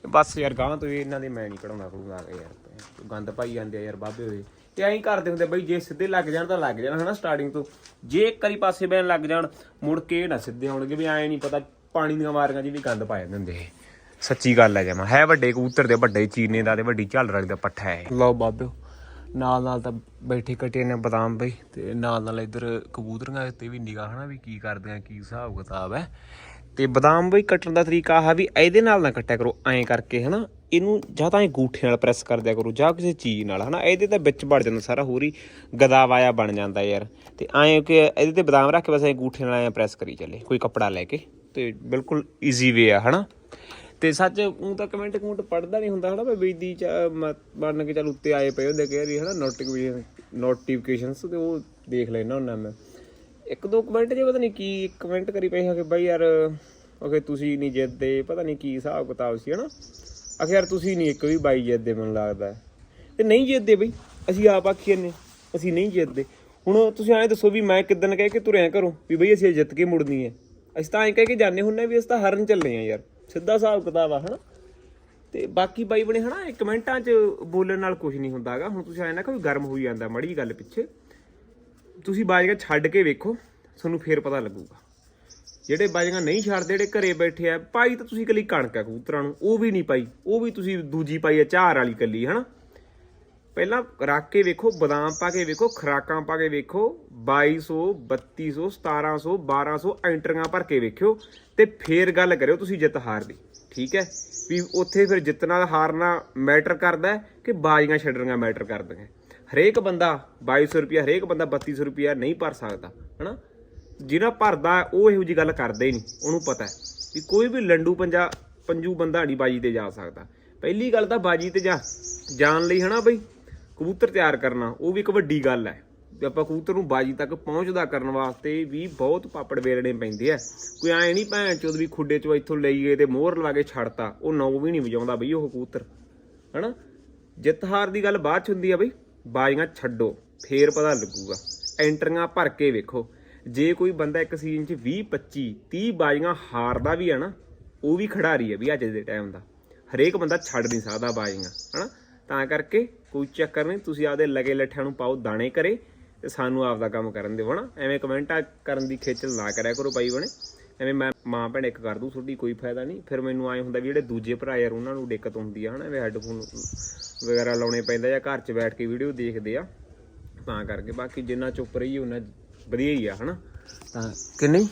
ਬਸ ਯਾਰ ਗਾਂ ਤੋਂ ਇਹਨਾਂ ਦੇ ਮੈਂ ਨਹੀਂ ਕਢਾਉਣਾ ਕਰੂੰਗਾ ਯਾਰ ਗੰਦ ਪਾਈ ਜਾਂਦੇ ਆ ਯਾਰ ਬਾਬੇ ਹੋਏ। ਤੇ ਐਂ ਹੀ ਕਰਦੇ ਹੁੰਦੇ ਬਈ, ਜੇ ਸਿੱਧੇ ਲੱਗ ਜਾਣ ਤਾਂ ਲੱਗ ਜਾਣ ਹਨਾ ਸਟਾਰਟਿੰਗ ਤੋਂ। ਜੇ ਇੱਕ ਵਾਰੀ ਪਾਸੇ ਬੈਣ ਲੱਗ ਜਾਣ, ਮੁੜ ਕੇ ਨਾ ਸਿੱਧੇ ਆਉਣਗੇ ਵੀ ਐਂ ਨਹੀਂ ਪਤਾ ਪਾਣੀ ਦੀਆਂ ਮਾਰੀਆਂ ਜੀ ਵੀ ਗੰਦ ਪਾ ਜਾਂਦੇ ਹੁੰਦੇ ਸੱਚੀ ਗੱਲ ਹੈ ਜਮਾ, ਹੈ ਵੱਡੇ ਕਬੂਤਰ ਦੇ ਵੱਡੇ ਚੀਨੇ ਦਾ ਤੇ ਵੱਡੀ ਝਾਲਰ ਵਾਲੀ ਦਾ ਪੱਠਾ ਹੈ ਲਓ ਬਾਬਿਓ ਨਾਲ ਨਾਲ ਤਾਂ ਬੈਠੇ ਕੱਟੇ ਨੇ ਬਦਾਮ ਬਈ, ਤੇ ਨਾਲ ਨਾਲ ਇੱਧਰ ਕਬੂਤਰੀਆਂ ਤੇ ਵੀ ਨਿਗਾਹ ਹਨਾ ਵੀ ਕੀ ਕਰਦੇ ਆ, ਕੀ ਹਿਸਾਬ ਕਿਤਾਬ ਹੈ। ਤੇ ਬਦਾਮ ਬਈ ਕੱਟਣ ਦਾ ਤਰੀਕਾ ਆ ਵੀ ਇਹਦੇ ਨਾਲ ਨਾ ਕੱਟਿਆ ਕਰੋ, ਐਂ ਕਰਕੇ ਹਨਾ, ਇਹਨੂੰ ਜਾਂ ਤਾਂ ਇਹ ਗੂਠੇ ਨਾਲ ਪ੍ਰੈਸ ਕਰ ਦਿਆ ਕਰੋ, ਜਾਂ ਕਿਸੇ ਚੀਜ਼ ਨਾਲ ਹਨਾ, ਇਹਦੇ ਤਾਂ ਵਿੱਚ ਵੜ ਜਾਂਦਾ ਸਾਰਾ, ਹੋਰ ਹੀ ਗਦਾਵਾਇਆ ਬਣ ਜਾਂਦਾ ਯਾਰ। ਤੇ ਐਂ ਕਿ ਇਹਦੇ ਤੇ ਬਦਾਮ ਰੱਖ ਕੇ ਬਸ ਐਂ ਗੂਠੇ ਨਾਲ ਐਂ ਪ੍ਰੈਸ ਕਰੀ ਚੱਲੇ, ਕੋਈ ਕੱਪੜਾ ਲੈ ਕੇ, ਤੇ ਬਿਲਕੁਲ ਈਜ਼ੀ ਵੇ ਆ ਹਨਾ। ਤੇ ਸੱਚ ਉਹ ਤਾਂ ਕਮੈਂਟ ਕਮੈਂਟ ਪੜਦਾ ਨਹੀਂ ਹੁੰਦਾ ਹਨਾ ਬਈ ਬੇਦੀ ਚ ਮ- ਮੰਨ ਕੇ ਚੱਲ ਉੱਤੇ ਆਏ ਪਏ ਉਹਦੇ ਕਹੇ ਹਨਾ ਨੋਟੀਫਿਕੇਸ਼ਨ ਨੋਟੀਫਿਕੇਸ਼ਨਸ ਤੇ ਉਹ ਦੇਖ ਲੈਣਾ ਹੁੰਦਾ ਮੈਂ। ਇੱਕ ਦੋ ਕਮੈਂਟ ਜੇ ਪਤਾ ਨਹੀਂ ਕੀ ਕਮੈਂਟ ਕਰੀ ਪਏ ਹਾਂ ਕਿ ਬਾਈ ਯਾਰ ਓਕੇ ਤੁਸੀਂ ਨਹੀਂ ਜਿੱਤਦੇ, ਪਤਾ ਨਹੀਂ ਕੀ ਹਿਸਾਬ ਕਿਤਾਬ ਸੀ ਹਨਾ। ਆਖਿਰ ਯਾਰ ਤੁਸੀਂ ਨਹੀਂ ਇੱਕ ਵੀ ਬਾਈ ਜਿੱਤਦੇ ਮੈਨੂੰ ਲੱਗਦਾ। ਤੇ ਨਹੀਂ ਜਿੱਤਦੇ ਬਈ, ਅਸੀਂ ਆਪ ਆਖੀਏ ਨੇ ਅਸੀਂ ਨਹੀਂ ਜਿੱਤਦੇ। ਹੁਣ ਤੁਸੀਂ ਐਂ ਦੱਸੋ ਵੀ ਮੈਂ ਕਿਦਨ ਕਹਿ ਕੇ ਤੁਰਿਆ ਕਰੋ ਵੀ ਬਈ ਅਸੀਂ ਜਿੱਤ ਕੇ ਮੁੜਨੀ ਹੈ। ਅਸੀਂ ਤਾਂ ਐਂ ਕਹਿ ਕੇ ਜਾਂਦੇ ਹੁੰਨੇ ਵੀ ਅਸੀਂ ਤਾਂ ਹਰਨ ਚੱਲੇ ਆ ਯਾਰ। ਸਿੱਧਾ ਹਿਸਾਬ ਕਿਤਾਬ ਆ, ਹਨਾ? ਤੇ ਬਾਕੀ ਬਾਈ ਬਣੇ, ਹਨਾ, ਇਹ ਕਮੈਂਟਾਂ 'ਚ ਬੋਲਣ ਨਾਲ ਕੁਝ ਨਹੀਂ ਹੁੰਦਾਗਾ ਹੁਣ ਤੁਸੀਂ ਐਂ ਨਾ ਕੋਈ ਗਰਮ ਹੋਈ ਜਾਂਦਾ, ਮੜੀ ਗੱਲ ਪਿੱਛੇ। ਤੁਸੀਂ ਬਾਜੀਆਂ ਛੱਡ ਕੇ ਵੇਖੋ, ਤੁਹਾਨੂੰ ਫੇਰ ਪਤਾ ਲੱਗੂਗਾ। ਜਿਹੜੇ ਬਾਜੀਆਂ ਨਹੀਂ ਛੱਡਦੇ, ਜਿਹੜੇ ਘਰੇ ਬੈਠੇ ਆ, ਪਾਈ ਤਾਂ ਤੁਸੀਂ ਕੱਲੀ ਕਣਕ ਆ ਕਬੂਤਰਾਂ ਨੂੰ, ਉਹ ਵੀ ਨਹੀਂ ਪਾਈ। ਉਹ ਵੀ ਤੁਸੀਂ ਦੂਜੀ ਪਾਈ ਆ ਝਾਰ ਵਾਲੀ ਕੱਲੀ ਹਨਾ? ਪਹਿਲਾਂ ਰੱਖ ਕੇ ਵੇਖੋ, ਬਦਾਮ ਪਾ ਕੇ ਵੇਖੋ, ਖਰਾਕਾਂ ਪਾ ਕੇ ਵੇਖੋ 2200 3200 1700 1200 ਐਂਟਰੀਆਂ ਭਰ ਕੇ ਵੇਖਿਓ ਤੇ ਫੇਰ ਗੱਲ ਕਰਿਓ ਤੁਸੀਂ ਜਿੱਤ ਹਾਰ ਦੀ, ਠੀਕ ਹੈ? ਵੀ ਉੱਥੇ ਫਿਰ ਜਿੱਤਣਾ ਹਾਰਨਾ ਮੈਟਰ ਕਰਦਾ ਕਿ ਬਾਜ਼ੀਆਂ ਛੱਡਣੀਆਂ ਮੈਟਰ ਕਰਦੀਆਂ ਹਰੇਕ ਬੰਦਾ 2200 ਰੁਪਿਆ ਹਰੇਕ ਬੰਦਾ 3200 ਰੁਪਿਆ ਨਹੀਂ ਭਰ ਸਕਦਾ, ਹਨਾ? ਜਿਹੜਾ ਭਰਦਾ ਉਹ ਇਹੋ ਜੀ ਗੱਲ ਕਰਦੇ ਹੀ ਨਹੀਂ, ਉਹਨੂੰ ਪਤਾ ਹੈ ਵੀ ਕੋਈ ਵੀ ਲੰਡੂ ਪੰਜਾ, ਪੰਜੂ ਬੰਦਾ ਨਹੀਂ ਬਾਜੀ ਤੇ ਜਾ ਸਕਦਾ। ਪਹਿਲੀ ਗੱਲ ਤਾਂ ਬਾਜੀ ਤੇ ਜਾ, ਜਾਣ ਲਈ ਹਨਾ ਬਈ? ਕਬੂਤਰ ਤਿਆਰ ਕਰਨਾ, ਉਹ ਵੀ ਇੱਕ ਵੱਡੀ ਗੱਲ ਹੈ। ਤੇ ਆਪਾਂ ਕਬੂਤਰ ਨੂੰ ਬਾਜੀ ਤੱਕ ਪਹੁੰਚਦਾ ਕਰਨ ਵਾਸਤੇ ਵੀ ਬਹੁਤ ਪਾਪੜ ਵੇਲਣੇ ਪੈਂਦੇ ਆ। ਕੋਈ ਐ ਨਹੀਂ ਭੈਣ ਚੋਦ ਵੀ ਖੁੱਡੇ ਚੋਂ ਇੱਥੋਂ ਲਈ ਗਏ ਤੇ ਮੋਹਰ ਲਵਾ ਕੇ ਛੱਡਤਾ, ਉਹ ਨੌ ਵੀ ਨਹੀਂ ਵਜਾਉਂਦਾ ਬਈ ਉਹ ਕਬੂਤਰ। ਹਨਾ? ਜਿੱਤ ਹਾਰ ਦੀ ਗੱਲ ਬਾਅਦ ਚ ਹੁੰਦੀ ਆ ਬਈ, ਬਾਜੀਆਂ ਛੱਡੋ, ਫੇਰ ਪਤਾ ਲੱਗੂਗਾ। ਐਂਟਰੀਆਂ ਭਰ ਕੇ ਵੇਖੋ। ਜੇ ਕੋਈ ਬੰਦਾ ਇੱਕ ਸੀਜ਼ਨ 'ਚ 20 25 30 ਬਾਜੀਆਂ ਹਾਰਦਾ ਵੀ ਆ ਨਾ, ਉਹ ਵੀ ਖਿਡਾਰੀ ਆ ਵੀ ਅੱਜ ਦੇ ਟਾਈਮ ਦਾ। ਹਰੇਕ ਬੰਦਾ ਛੱਡ ਨਹੀਂ ਸਕਦਾ ਬਾਜੀਆਂ, ਹਨਾ? ਤਾਂ ਕਰਕੇ ਕੋਈ ਚੱਕਰ ਨਹੀਂ, ਤੁਸੀਂ ਆਪਦੇ ਲਗੇ ਲੱਠਿਆਂ ਨੂੰ ਪਾਓ, ਦਾਣੇ ਕਰੇ ਤੇ ਸਾਨੂੰ ਆਪਦਾ ਕੰਮ ਕਰਨ ਦਿਓ, ਹਨਾ? ਐਵੇਂ ਕਮੈਂਟਾਂ ਕਰਨ ਦੀ ਖੇਚਲ ਨਾ ਕਰਿਆ ਕਰੋ ਭਾਈ ਬਣੇ। ਐਵੇਂ ਮੈਂ ਮਾਂ ਭੈਣ ਇੱਕ ਕਰ ਦੂੰ ਤੁਹਾਡੀ ਕੋਈ ਫਾਇਦਾ ਨਹੀਂ। ਫਿਰ ਮੈਨੂੰ ਐਂ ਹੁੰਦਾ ਵੀ ਜਿਹੜੇ ਦੂਜੇ ਭਰਾ ਯਾਰ, ਉਹਨਾਂ ਨੂੰ ਦਿੱਕਤ ਹੁੰਦੀ ਆ, ਹਨਾ? ਐਵੇਂ ਹੈੱਡਫੋਨ ਵਗੈਰਾ ਲਾਉਣੇ ਪੈਂਦਾ ਜਾਂ ਘਰ 'ਚ ਬੈਠ ਕੇ ਵੀਡੀਓ ਦੇਖਦੇ ਆ। ਤਾਂ ਕਰਕੇ ਬਾਕੀ ਜਿੰਨਾ ਚੁੱਪ ਰਹੀ ਉਹਨਾਂ ਵਧੀਆ ਹੀ ਆ, ਹਨਾ? ਤਾਂ ਕਿ ਨਹੀਂ?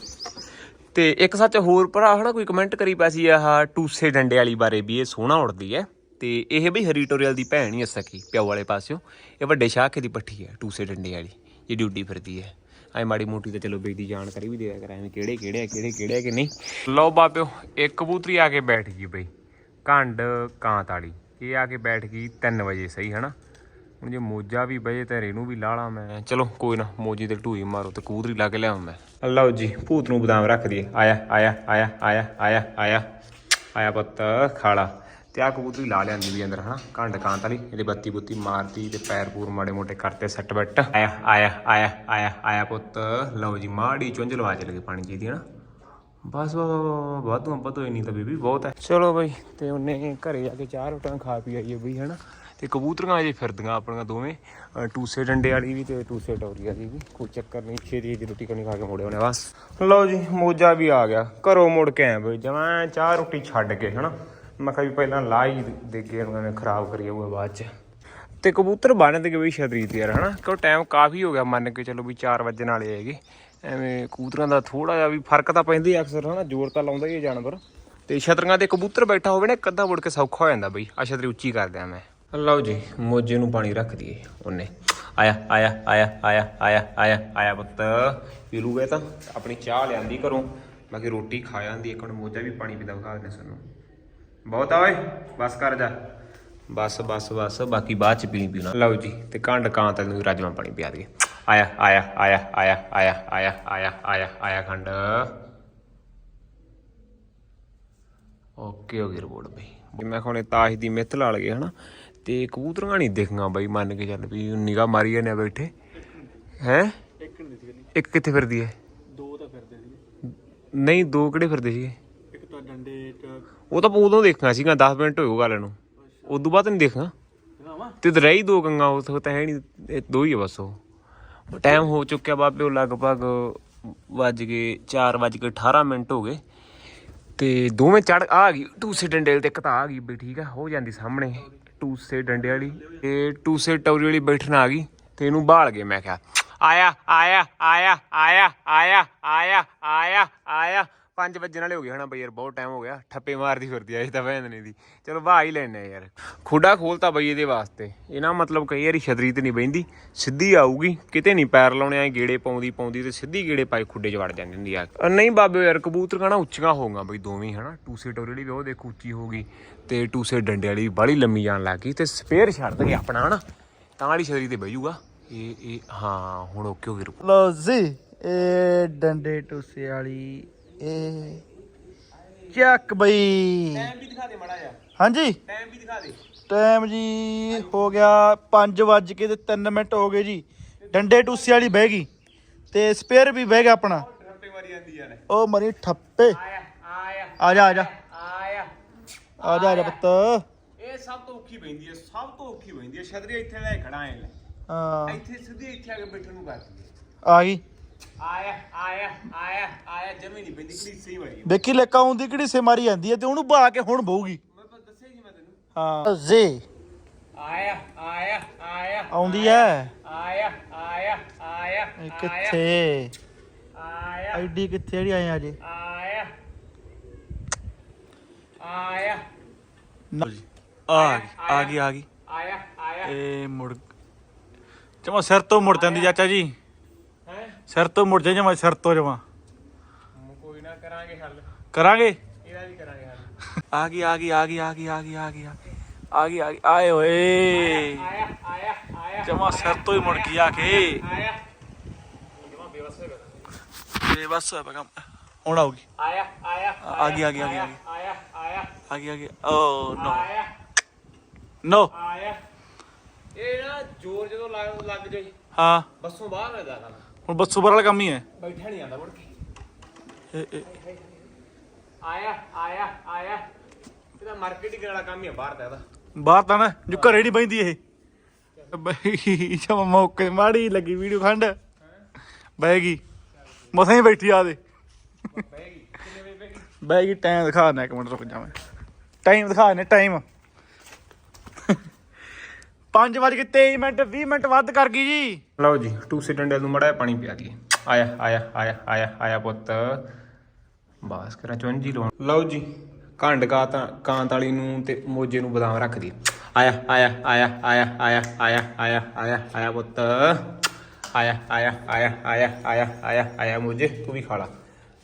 ਤੇ ਇੱਕ ਸੱਚ ਹੋਰ ਭਰਾ, ਹਨਾ? ਕੋਈ ਕਮੈਂਟ ਕਰੀ ਪਿਆ ਸੀ ਆਹ ਟੂਸੇ ਡੰਡੇ ਵਾਲੀ ਬਾਰੇ ਵੀ, ਇਹ ਸੋਹਣਾ ਉੜਦੀ ਹੈ। ਤੇ ਇਹ ਬਈ ਹਰੀਟੋਰੀਅਲ ਦੀ ਭੈਣ ਹੀ ਆ ਸਕੀ, ਪਿਓ ਵਾਲੇ ਪਾਸਿਓ। ਇਹ ਵੱਡੇ ਸ਼ਾਖੇ ਦੀ ਪੱਠੀ ਹੈ ਟੂਸੇ ਡੰਡੇ ਵਾਲੀ, ਇਹ ਡਿਊਟੀ ਫਿਰਦੀ ਹੈ ਐ ਮਾੜੀ ਮੋਟੀ ਤਾਂ ਚਲੋ ਬਈ ਦੀ ਜਾਣਕਾਰੀ ਵੀ ਦਿਆ ਕਰਾਂ ਕਿਹੜੇ ਕਿਹੜੇ ਆ ਕਿਹੜੇ ਕਿਹੜੇ ਆ ਕਿ ਨਹੀਂ। ਲਓ ਬਾਬਿਓ ਇੱਕ ਕਬੂਤਰੀ ਆ ਕੇ ਬੈਠ ਗਈ ਬਈ ਕੰਡ ਕਾਂਤ ਵਾਲੀ। ਇਹ ਆ ਕੇ ਬੈਠ ਗਈ 3 ਵਜੇ, ਸਹੀ ਹਨਾ? ਹੁਣ ਜੇ ਮੋਜਾ ਵੀ ਬਜੇ ਤੇ ਰੇਨੂ ਵੀ ਲਾਲਾ ਮੈਂ। ਚਲੋ, ਕੋਈ ਨਾ, ਮੋਜੀ ਤੇ ਢੂਈ ਮਾਰੋ ਤੇ ਕਬੂਤਰੀ ਲਾ ਕੇ ਲਿਆਉਂ ਮੈਂ। ਲਓ ਜੀ, ਭੂਤ ਨੂੰ ਬਦਾਮ ਰੱਖ ਦਈਏ। ਆਇਆ ਆਇਆ ਆਇਆ ਆਇਆ ਆਇਆ ਆਇਆ। ਆਇਆ ਪੁੱਤ ਖਾਲਾ ਤੇ ਆ ਕਬੂਤਰੀ ਲਾ ਲਿਆਂਦੀ ਵੀ ਅੰਦਰ ਹਨਾ ਕੰਡ ਕਾਂਤ ਵਾਲੀ ਇਹਦੇ ਬੱਤੀ ਬੁੱਤੀ ਮਾਰਤੀ, ਤੇ ਪੈਰ ਪੂਰ ਮਾੜੇ ਮੋਟੇ ਕਰਤੇ, ਸੱਟ ਬੱਟ ਆਇਆ ਆਇਆ ਆਇਆ ਆਇਆ ਆਇਆ ਪੁੱਤ। ਲਓ ਜੀ, ਮਾੜੀ ਚੁੰਝ ਲਵਾ ਚਲੇ ਗਏ ਪਾਣੀ ਜੀ ਦੀ, ਹਨਾ। ਬਸ ਵਾ ਵਾਧੂ ਵਾਧੂ ਇੰਨੀ ਤਾਂ ਬੀਬੀ, ਬਹੁਤ ਹੈ। ਚਲੋ ਬਈ, ਤੇ ਉਹਨੇ ਘਰੇ ਜਾ ਕੇ ਚਾਹ ਰੋਟੀਆਂ ਖਾ ਪੀ ਆਈਏ ਬਈ, ਹਨਾ। ਤੇ ਕਬੂਤਰੀਆਂ ਅਜੇ ਫਿਰਦੀਆਂ ਆਪਣੀਆਂ ਦੋਵੇਂ ਟੂਸੇ ਡੰਡੇ ਵਾਲੀ ਵੀ ਤੇ ਟੂਸੇ ਟੌਰੀ ਵਾਲੀ ਵੀ, ਕੋਈ ਚੱਕਰ ਨਹੀਂ, ਛੇਤੀ ਦੀ ਰੋਟੀ ਕਣੀ ਖਾ ਕੇ ਮੁੜੇ ਉਹਨੇ, ਬਸ। ਲਓ ਜੀ, ਮੋਜਾ ਵੀ ਆ ਗਿਆ, ਘਰੋਂ ਮੁੜ ਕੇ ਆਇਆ ਬਈ, ਜਮਾਂ ਚਾਹ ਰੋਟੀ ਛੱਡ ਕੇ, ਹਨਾ। ਮੈਂ ਕਿਹਾ ਵੀ ਪਹਿਲਾਂ ਲਾ ਹੀ ਦੇ ਕੇ ਉਹਨਾਂ ਨੇ ਖਰਾਬ ਕਰੀ ਉਹ ਬਾਅਦ ਚ। ਤੇ ਕਬੂਤਰ ਬੰਨ ਤੇ ਬਈ ਛਤਰੀ ਯਾਰ ਹਨਾ? ਕਿਉਂ ਟਾਈਮ ਕਾਫੀ ਹੋ ਗਿਆ ਮੰਨ ਕੇ ਚਲੋ ਵੀ 4 ਵਜੇ ਨਾਲੇ ਹੈਗੇ। ਐਵੇਂ ਕਬੂਤਰਾਂ ਦਾ ਥੋੜਾ ਜਿਹਾ ਵੀ ਫ਼ਰਕ ਤਾਂ ਪੈਂਦਾ ਹੀ ਅਕਸਰ ਹਨਾ? ਜ਼ੋਰ ਤਾਂ ਲਾਉਂਦਾ ਹੀ ਇਹ ਜਾਨਵਰ। ਤੇ ਛਤਰੀਆਂ ਤੇ ਕਬੂਤਰ ਬੈਠਾ ਹੋਵੇ ਨਾ ਇੱਕ ਅੱਧਾ ਮੁੜ ਕੇ ਸੌਖਾ ਹੋ ਜਾਂਦਾ ਬਈ। ਆ ਛਤਰੀ ਉੱਚੀ ਕਰ ਦਿਆਂ ਮੈਂ। ਲਓ ਜੀ ਮੋਜੇ ਨੂੰ ਪਾਣੀ ਰੱਖ ਦਈਏ ਉਹਨੇ। ਆਇਆ ਆਇਆ ਆਇਆ ਆਇਆ ਆਇਆ ਆਇਆ ਆਇਆ ਪੁੱਤ। ਪੀ ਲੂਗੇ ਤਾਂ ਆਪਣੀ ਚਾਹ ਲਿਆਂਦੀ ਘਰੋਂ। ਬਾਕੀ ਰੋਟੀ ਖਾ ਜਾਂਦੀ ਇੱਕ ਹੁਣ ਮੋਜਾ ਵੀ ਪਾਣੀ ਪੀਂਦਾ ਵਿਖਾ ਦਿੰਦੇ ਸਾਨੂੰ। ਬਹੁਤ ਆ ਓਏ ਬਸ ਕਰ ਜਾ। ਬਸ ਬਸ ਬਸ ਬਾਕੀ ਬਾਅਦ ਚ ਪੀਣੀ ਪੀਣਾ। ਲਓ ਜੀ ਤੇ ਕੰਡ ਕਾਂ ਤੱਕ ਨੂੰ ਰਾਜਮਾ ਪਾਣੀ ਪਿਆ ਦਈਏ। ਆਇਆ ਆਇਆ ਆਇਆ ਆਇਆ ਆਇਆ ਆਇਆ ਆਇਆ ਆਇਆ ਆਇਆ ਖੰਡ। ਓਕੇ ਹੋ ਗਈ ਰਿਪੋਰਟ ਬਈ। ਮੈਂ ਕੋਨੇ ਤਾਸ਼ ਦੀ ਮਿੱਥ ਲਾ ਲਗੇ ਹਨਾ? ਤੇ ਕਬੂਤਰਾਂ ਨਹੀਂ ਦਿਖੀਆਂ ਬਈ ਮੰਨ ਕੇ ਚੱਲ ਵੀ ਨਿਗਾਹ ਮਾਰੀ ਜਾਂਦੇ ਆ ਬੈਠੇ। ਹੈ? ਇੱਕ ਨਹੀਂ ਸੀ ਇੱਕ ਕਿੱਥੇ ਫਿਰਦੀ ਹੈ ਦੋ ਤਾਂ ਫਿਰਦੇ ਸੀ ਨਹੀਂ ਦੋ ਕਿਹੜੇ ਫਿਰਦੇ ਸੀਗੇ? ਇੱਕ ਤਾਂ ਡੰਡੇ ਇੱਕ ਉਹ ਤਾਂ ਉਦੋਂ ਦੇਖਣਾ ਸੀਗਾ 10 ਮਿੰਟ ਹੋਏ ਉਹ ਗੱਲ ਨੂੰ। ਉਦੋਂ ਬਾਅਦ ਨਹੀਂ ਦੇਖਣਾ। ਤੇ ਤਾਂ ਰਹੀ ਦੋ ਗੰਗਾ, ਉਹ ਤਾਂ ਹੈ ਨਹੀਂ ਦੋ ਹੀ ਆ ਬਸ ਉਹ। ਟਾਈਮ ਹੋ ਚੁੱਕਿਆ ਬਾਬੇ, ਉਹ ਲਗਭਗ ਵੱਜ ਗਏ 4 ਵੱਜ ਕੇ 18 ਮਿੰਟ ਹੋ ਗਏ। ਤੇ ਦੋਵੇਂ ਚੜ ਆ ਗਈ, ਟੂਸੇ ਡੰਡੇ ਵਾਲੀ ਤੇ ਇੱਕ ਤਾਂ ਆ ਗਈ ਬਈ, ਠੀਕ ਆ, ਹੋ ਜਾਂਦੀ ਸਾਹਮਣੇ। ਟੂਸੇ ਡੰਡੇ ਵਾਲੀ ਤੇ ਟੂਸੇ ਟੌਰੀ ਵਾਲੀ ਬੈਠਣ ਆ ਗਈ ਤੇ ਇਹਨੂੰ ਬਾਲ ਗਏ, ਮੈਂ ਕਿਹਾ ਆਇਆ ਆਇਆ ਆਇਆ ਆਇਆ ਆਇਆ ਆਇਆ ਆਇਆ ਆਇਆ। 5 ਵਜੇ ਨਾਲੇ ਹੋ ਗਏ ਹਨਾ ਬਈ ਯਾਰ, ਬਹੁਤ ਟਾਈਮ ਹੋ ਗਿਆ। ਠੱਪੇ ਮਾਰਦੀ ਫਿਰਦੀ ਆ ਤਾਂ ਭੈਣ ਨੇ ਦੀ। ਚਲੋ ਵਾਹ ਹੀ ਲੈਣੇ ਯਾਰ। ਖੁੱਡਾ ਖੋਲਤਾ ਬਈ ਇਹਦੇ ਵਾਸਤੇ। ਇਹ ਨਾ ਮਤਲਬ ਕਈ ਵਾਰੀ ਛਤਰੀ ਤੇ ਨਹੀਂ ਬੈਂਦੀ ਸਿੱਧੀ ਆਊਗੀ, ਕਿਤੇ ਨਹੀਂ ਪੈਰ ਲਾਉਣੇ ਆ ਗੇੜੇ ਪਾਉਂਦੀ ਪਾਉਂਦੀ ਤੇ ਸਿੱਧੀ ਗੇੜੇ ਪਾਈ ਖੁੱਡੇ 'ਚ ਵੜ ਜਾਂਦੀ ਹੁੰਦੀ ਆ। ਨਹੀਂ ਬਾਬੇ ਯਾਰ, ਕਬੂਤਰ ਕਹਣਾ ਉੱਚੀਆਂ ਹੋਊਗਾ ਬਈ ਦੋਵੇਂ ਹਨਾ। ਟੂਸੇ ਟੋਰੇ ਵਾਲੀ ਵੀ ਉਹ ਦੇਖ ਉੱਚੀ ਹੋ ਗਈ। ਤੇ ਟੂਸੇ ਡੰਡੇ ਵਾਲੀ ਵੀ ਬਾਹਲੀ ਲੰਮੀ ਜਾਣ ਲੱਗ ਗਈ ਤੇ ਸਪੇਅਰ ਛੱਡ ਦਗੇ ਆਪਣਾ ਹਨਾ। ਤਾਂ ਵਾਲੀ ਛਤਰੀ ਤੇ ਬਹਿ ਜਾਊਗਾ। ਇਹ ਇਹ, ਹਾਂ, ਹੁਣ ਓਕੇ ਹੋ ਗਿਆ ਲੋ ਜੀ, ਇਹ ਡੰਡੇ ਟੂਸੇ ਵਾਲੀ ਇਹ ਚੱਕ ਬਈ। ਟਾਈਮ ਵੀ ਦਿਖਾ ਦੇ ਮੜਾ ਜਾ ਹਾਂਜੀ। ਟਾਈਮ ਵੀ ਦਿਖਾ ਦੇ। ਟਾਈਮ ਜੀ ਹੋ ਗਿਆ 5 ਵੱਜ ਕੇ ਤੇ 3 ਮਿੰਟ ਹੋ ਗਏ ਜੀ। ਡੰਡੇ ਟੂਸੇ ਵਾਲੀ ਬਹਿ ਗਈ ਤੇ ਸਪੇਅਰ ਵੀ ਬਹਿ ਗਿਆ ਆਪਣਾ। ਠੱਪੇ ਮਾਰੀ ਜਾਂਦੀ ਯਾਰ ਉਹ ਮਰੀ ਠੱਪੇ। ਆਇਆ ਆ ਜਾ ਆ ਜਾ। ਆਇਆ। ਆ ਜਾ ਆ ਜਾ ਪੁੱਤ। ਇਹ ਸਭ ਤੋਂ ਔਖੀ ਪੈਂਦੀ ਹੈ ਸਭ ਤੋਂ ਔਖੀ ਪੈਂਦੀ ਹੈ ਛਤਰੀ ਇੱਥੇ ਲੈ ਖੜਾ ਐ ਲੈ ਹਾਂ। ਇੱਥੇ ਸਿੱਧੀ ਇੱਥੇ ਆ ਕੇ ਬੈਠਣ ਨੂੰ ਕਰਦੀ ਆ ਗਈ। ਆਇਆ ਆਇਆ ਆਇਆ ਆਇਆ ਜਮੀ ਨਹੀਂ ਪੈਂਦੀ ਕਿਹੜੀ ਸਹੀ ਵਾਲੀ ਹੈ ਦੇਖੀ ਲੇਕਾ ਆਉਂਦੀ ਕਿਹੜੀ ਸੇ ਮਾਰੀ ਜਾਂਦੀ ਹੈ ਤੇ ਉਹਨੂੰ ਬਾ ਕੇ ਹੁਣ ਬਹੂਗੀ। ਮੈਂ ਤਾਂ ਦੱਸਿਆ ਜੀ ਮੈਂ ਤੈਨੂੰ। ਹਾਂ। ਜੀ ਆਇਆ ਆਇਆ ਆਇਆ ਆਉਂਦੀ ਹੈ ਆਇਆ ਆਇਆ ਆਇਆ ਇਹ ਕਿੱਥੇ? ਆਇਆ। ਐਡੀ ਕਿੱਥੇ ਜਿਹੜੀ ਆਏ ਅਜੇ ਆਇਆ। ਆਇਆ। ਆ ਗਈ ਆ ਗਈ ਆ ਗਈ। ਆਇਆ ਆਇਆ। ਇਹ ਮੁੜ ਜਮਾ ਸਿਰ ਤੋਂ ਮੁੜ ਜਾਂਦੀ ਚਾਚਾ ਜੀ। ਸਿਰ ਤੋਂ ਮੁੜ ਜਾਏ ਜਮਾ ਸਿਰ ਤੋਂ ਜਮਾ ਕੋਈ ਨਾ ਕਰਾਂਗੇ ਹੱਲ ਕਰਾਂਗੇ ਇਹਦਾ ਵੀ ਕਰਾਂਗੇ ਹੱਲ ਆ ਗਈ ਆ ਗਈ ਆ ਗਈ ਆ ਗਈ ਆ ਗਈ ਆ ਗਈ ਆ ਗਈ ਆ ਗਈ ਆਏ ਓਏ ਆਇਆ ਆਇਆ ਆਇਆ ਜਮਾ ਸਿਰ ਤੋਂ ਹੀ ਮੁੜ ਗਈ ਆ ਕੇ ਆਇਆ ਜਮਾ ਬੇਵਸ ਹੋ ਗਿਆ ਹੁਣ ਆਉਗੀ ਆਇਆ ਆਇਆ ਆ ਗਈ ਆ ਗਈ ਆ ਗਈ ਆ ਗਈ ਆਇਆ ਆਇਆ ਆ ਗਈ ਆ ਗਈ ਓ ਨੋ ਆਇਆ ਨੋ ਆਇਆ ਇਹ ਨਾ ਜ਼ੋਰ ਜਦੋਂ ਲੱਗ ਲੱਗ ਜਾਈ ਹਾਂ ਬੱਸੋਂ ਬਾਹਰ ਨਾ ਜਾਣਾ ਹੁਣ ਬੱਸੂ ਵਾਲਾ ਕੰਮ ਹੀ ਹੈ। ਬੈਠਾ ਨਹੀਂ ਆਂਦਾ ਮੁੜ ਕੇ। ਇਹ- ਇਹ- ਆਇਆ ਆਇਆ ਆਇਆ। ਇਹਦਾ ਮਾਰਕੀਟਿੰਗ ਵਾਲਾ ਕੰਮ ਹੀ ਆ ਬਾਹਰ ਦਾ ਇਹਦਾ। ਬਾਹਰ ਤਾਂ ਨਾ ਜੋ ਘਰੇ ਨਹੀਂ ਬੈਂਦੀ ਇਹ। ਬਈ ਜਮਾ ਮੌਕੇ ਮਾੜੀ ਲੱਗੀ ਵੀਡੀਓ ਖੰਡ। ਬਹਿ ਗਈ। ਮਸਾਂ ਹੀ ਬੈਠੀ ਆ ਦੇ ਬੈਗੀ ਕਿੰਨੇ ਵਜੇ ਬੈਗੀ ਬਹਿ ਗਈ ਟਾਈਮ ਦਿਖਾ ਨਾ ਇੱਕ ਮਿੰਟ ਰੁਕ ਜਾ ਮੈਂ। ਟਾਈਮ ਦਿਖਾ ਨੇ ਟਾਈਮ 5 ਵਜ ਕੇ 23 ਮਿੰਟ 20 ਮਿੰਟ ਵੱਧ ਕਰ ਗਈ ਜੀ ਲਓ ਜੀ ਟੂਸੇ ਡੰਡੇ ਨੂੰ ਮੜਾ ਪਾਣੀ ਪਿਆ ਦਈਏ ਆਇਆ ਆਇਆ ਆਇਆ ਆਇਆ ਆਇਆ ਪੁੱਤ ਬਾਸ ਕਰਾਂ ਚੁੰਜੀ ਲਾਉਣ ਲਓ ਜੀ ਘੰਡ ਕਾ ਤਾਂ ਕਾਂਤ ਵਾਲੀ ਨੂੰ ਤੇ ਮੋਜੇ ਨੂੰ ਬਦਾਮ ਰੱਖ ਦੀ ਆਇਆ ਆਇਆ ਆਇਆ ਆਇਆ ਆਇਆ ਆਇਆ ਆਇਆ ਆਇਆ ਆਇਆ ਪੁੱਤ ਆਇਆ ਆਇਆ ਆਇਆ ਆਇਆ ਆਇਆ ਆਇਆ ਆਇਆ ਮੋਜੇ ਤੂੰ ਵੀ ਖਾ ਲਾ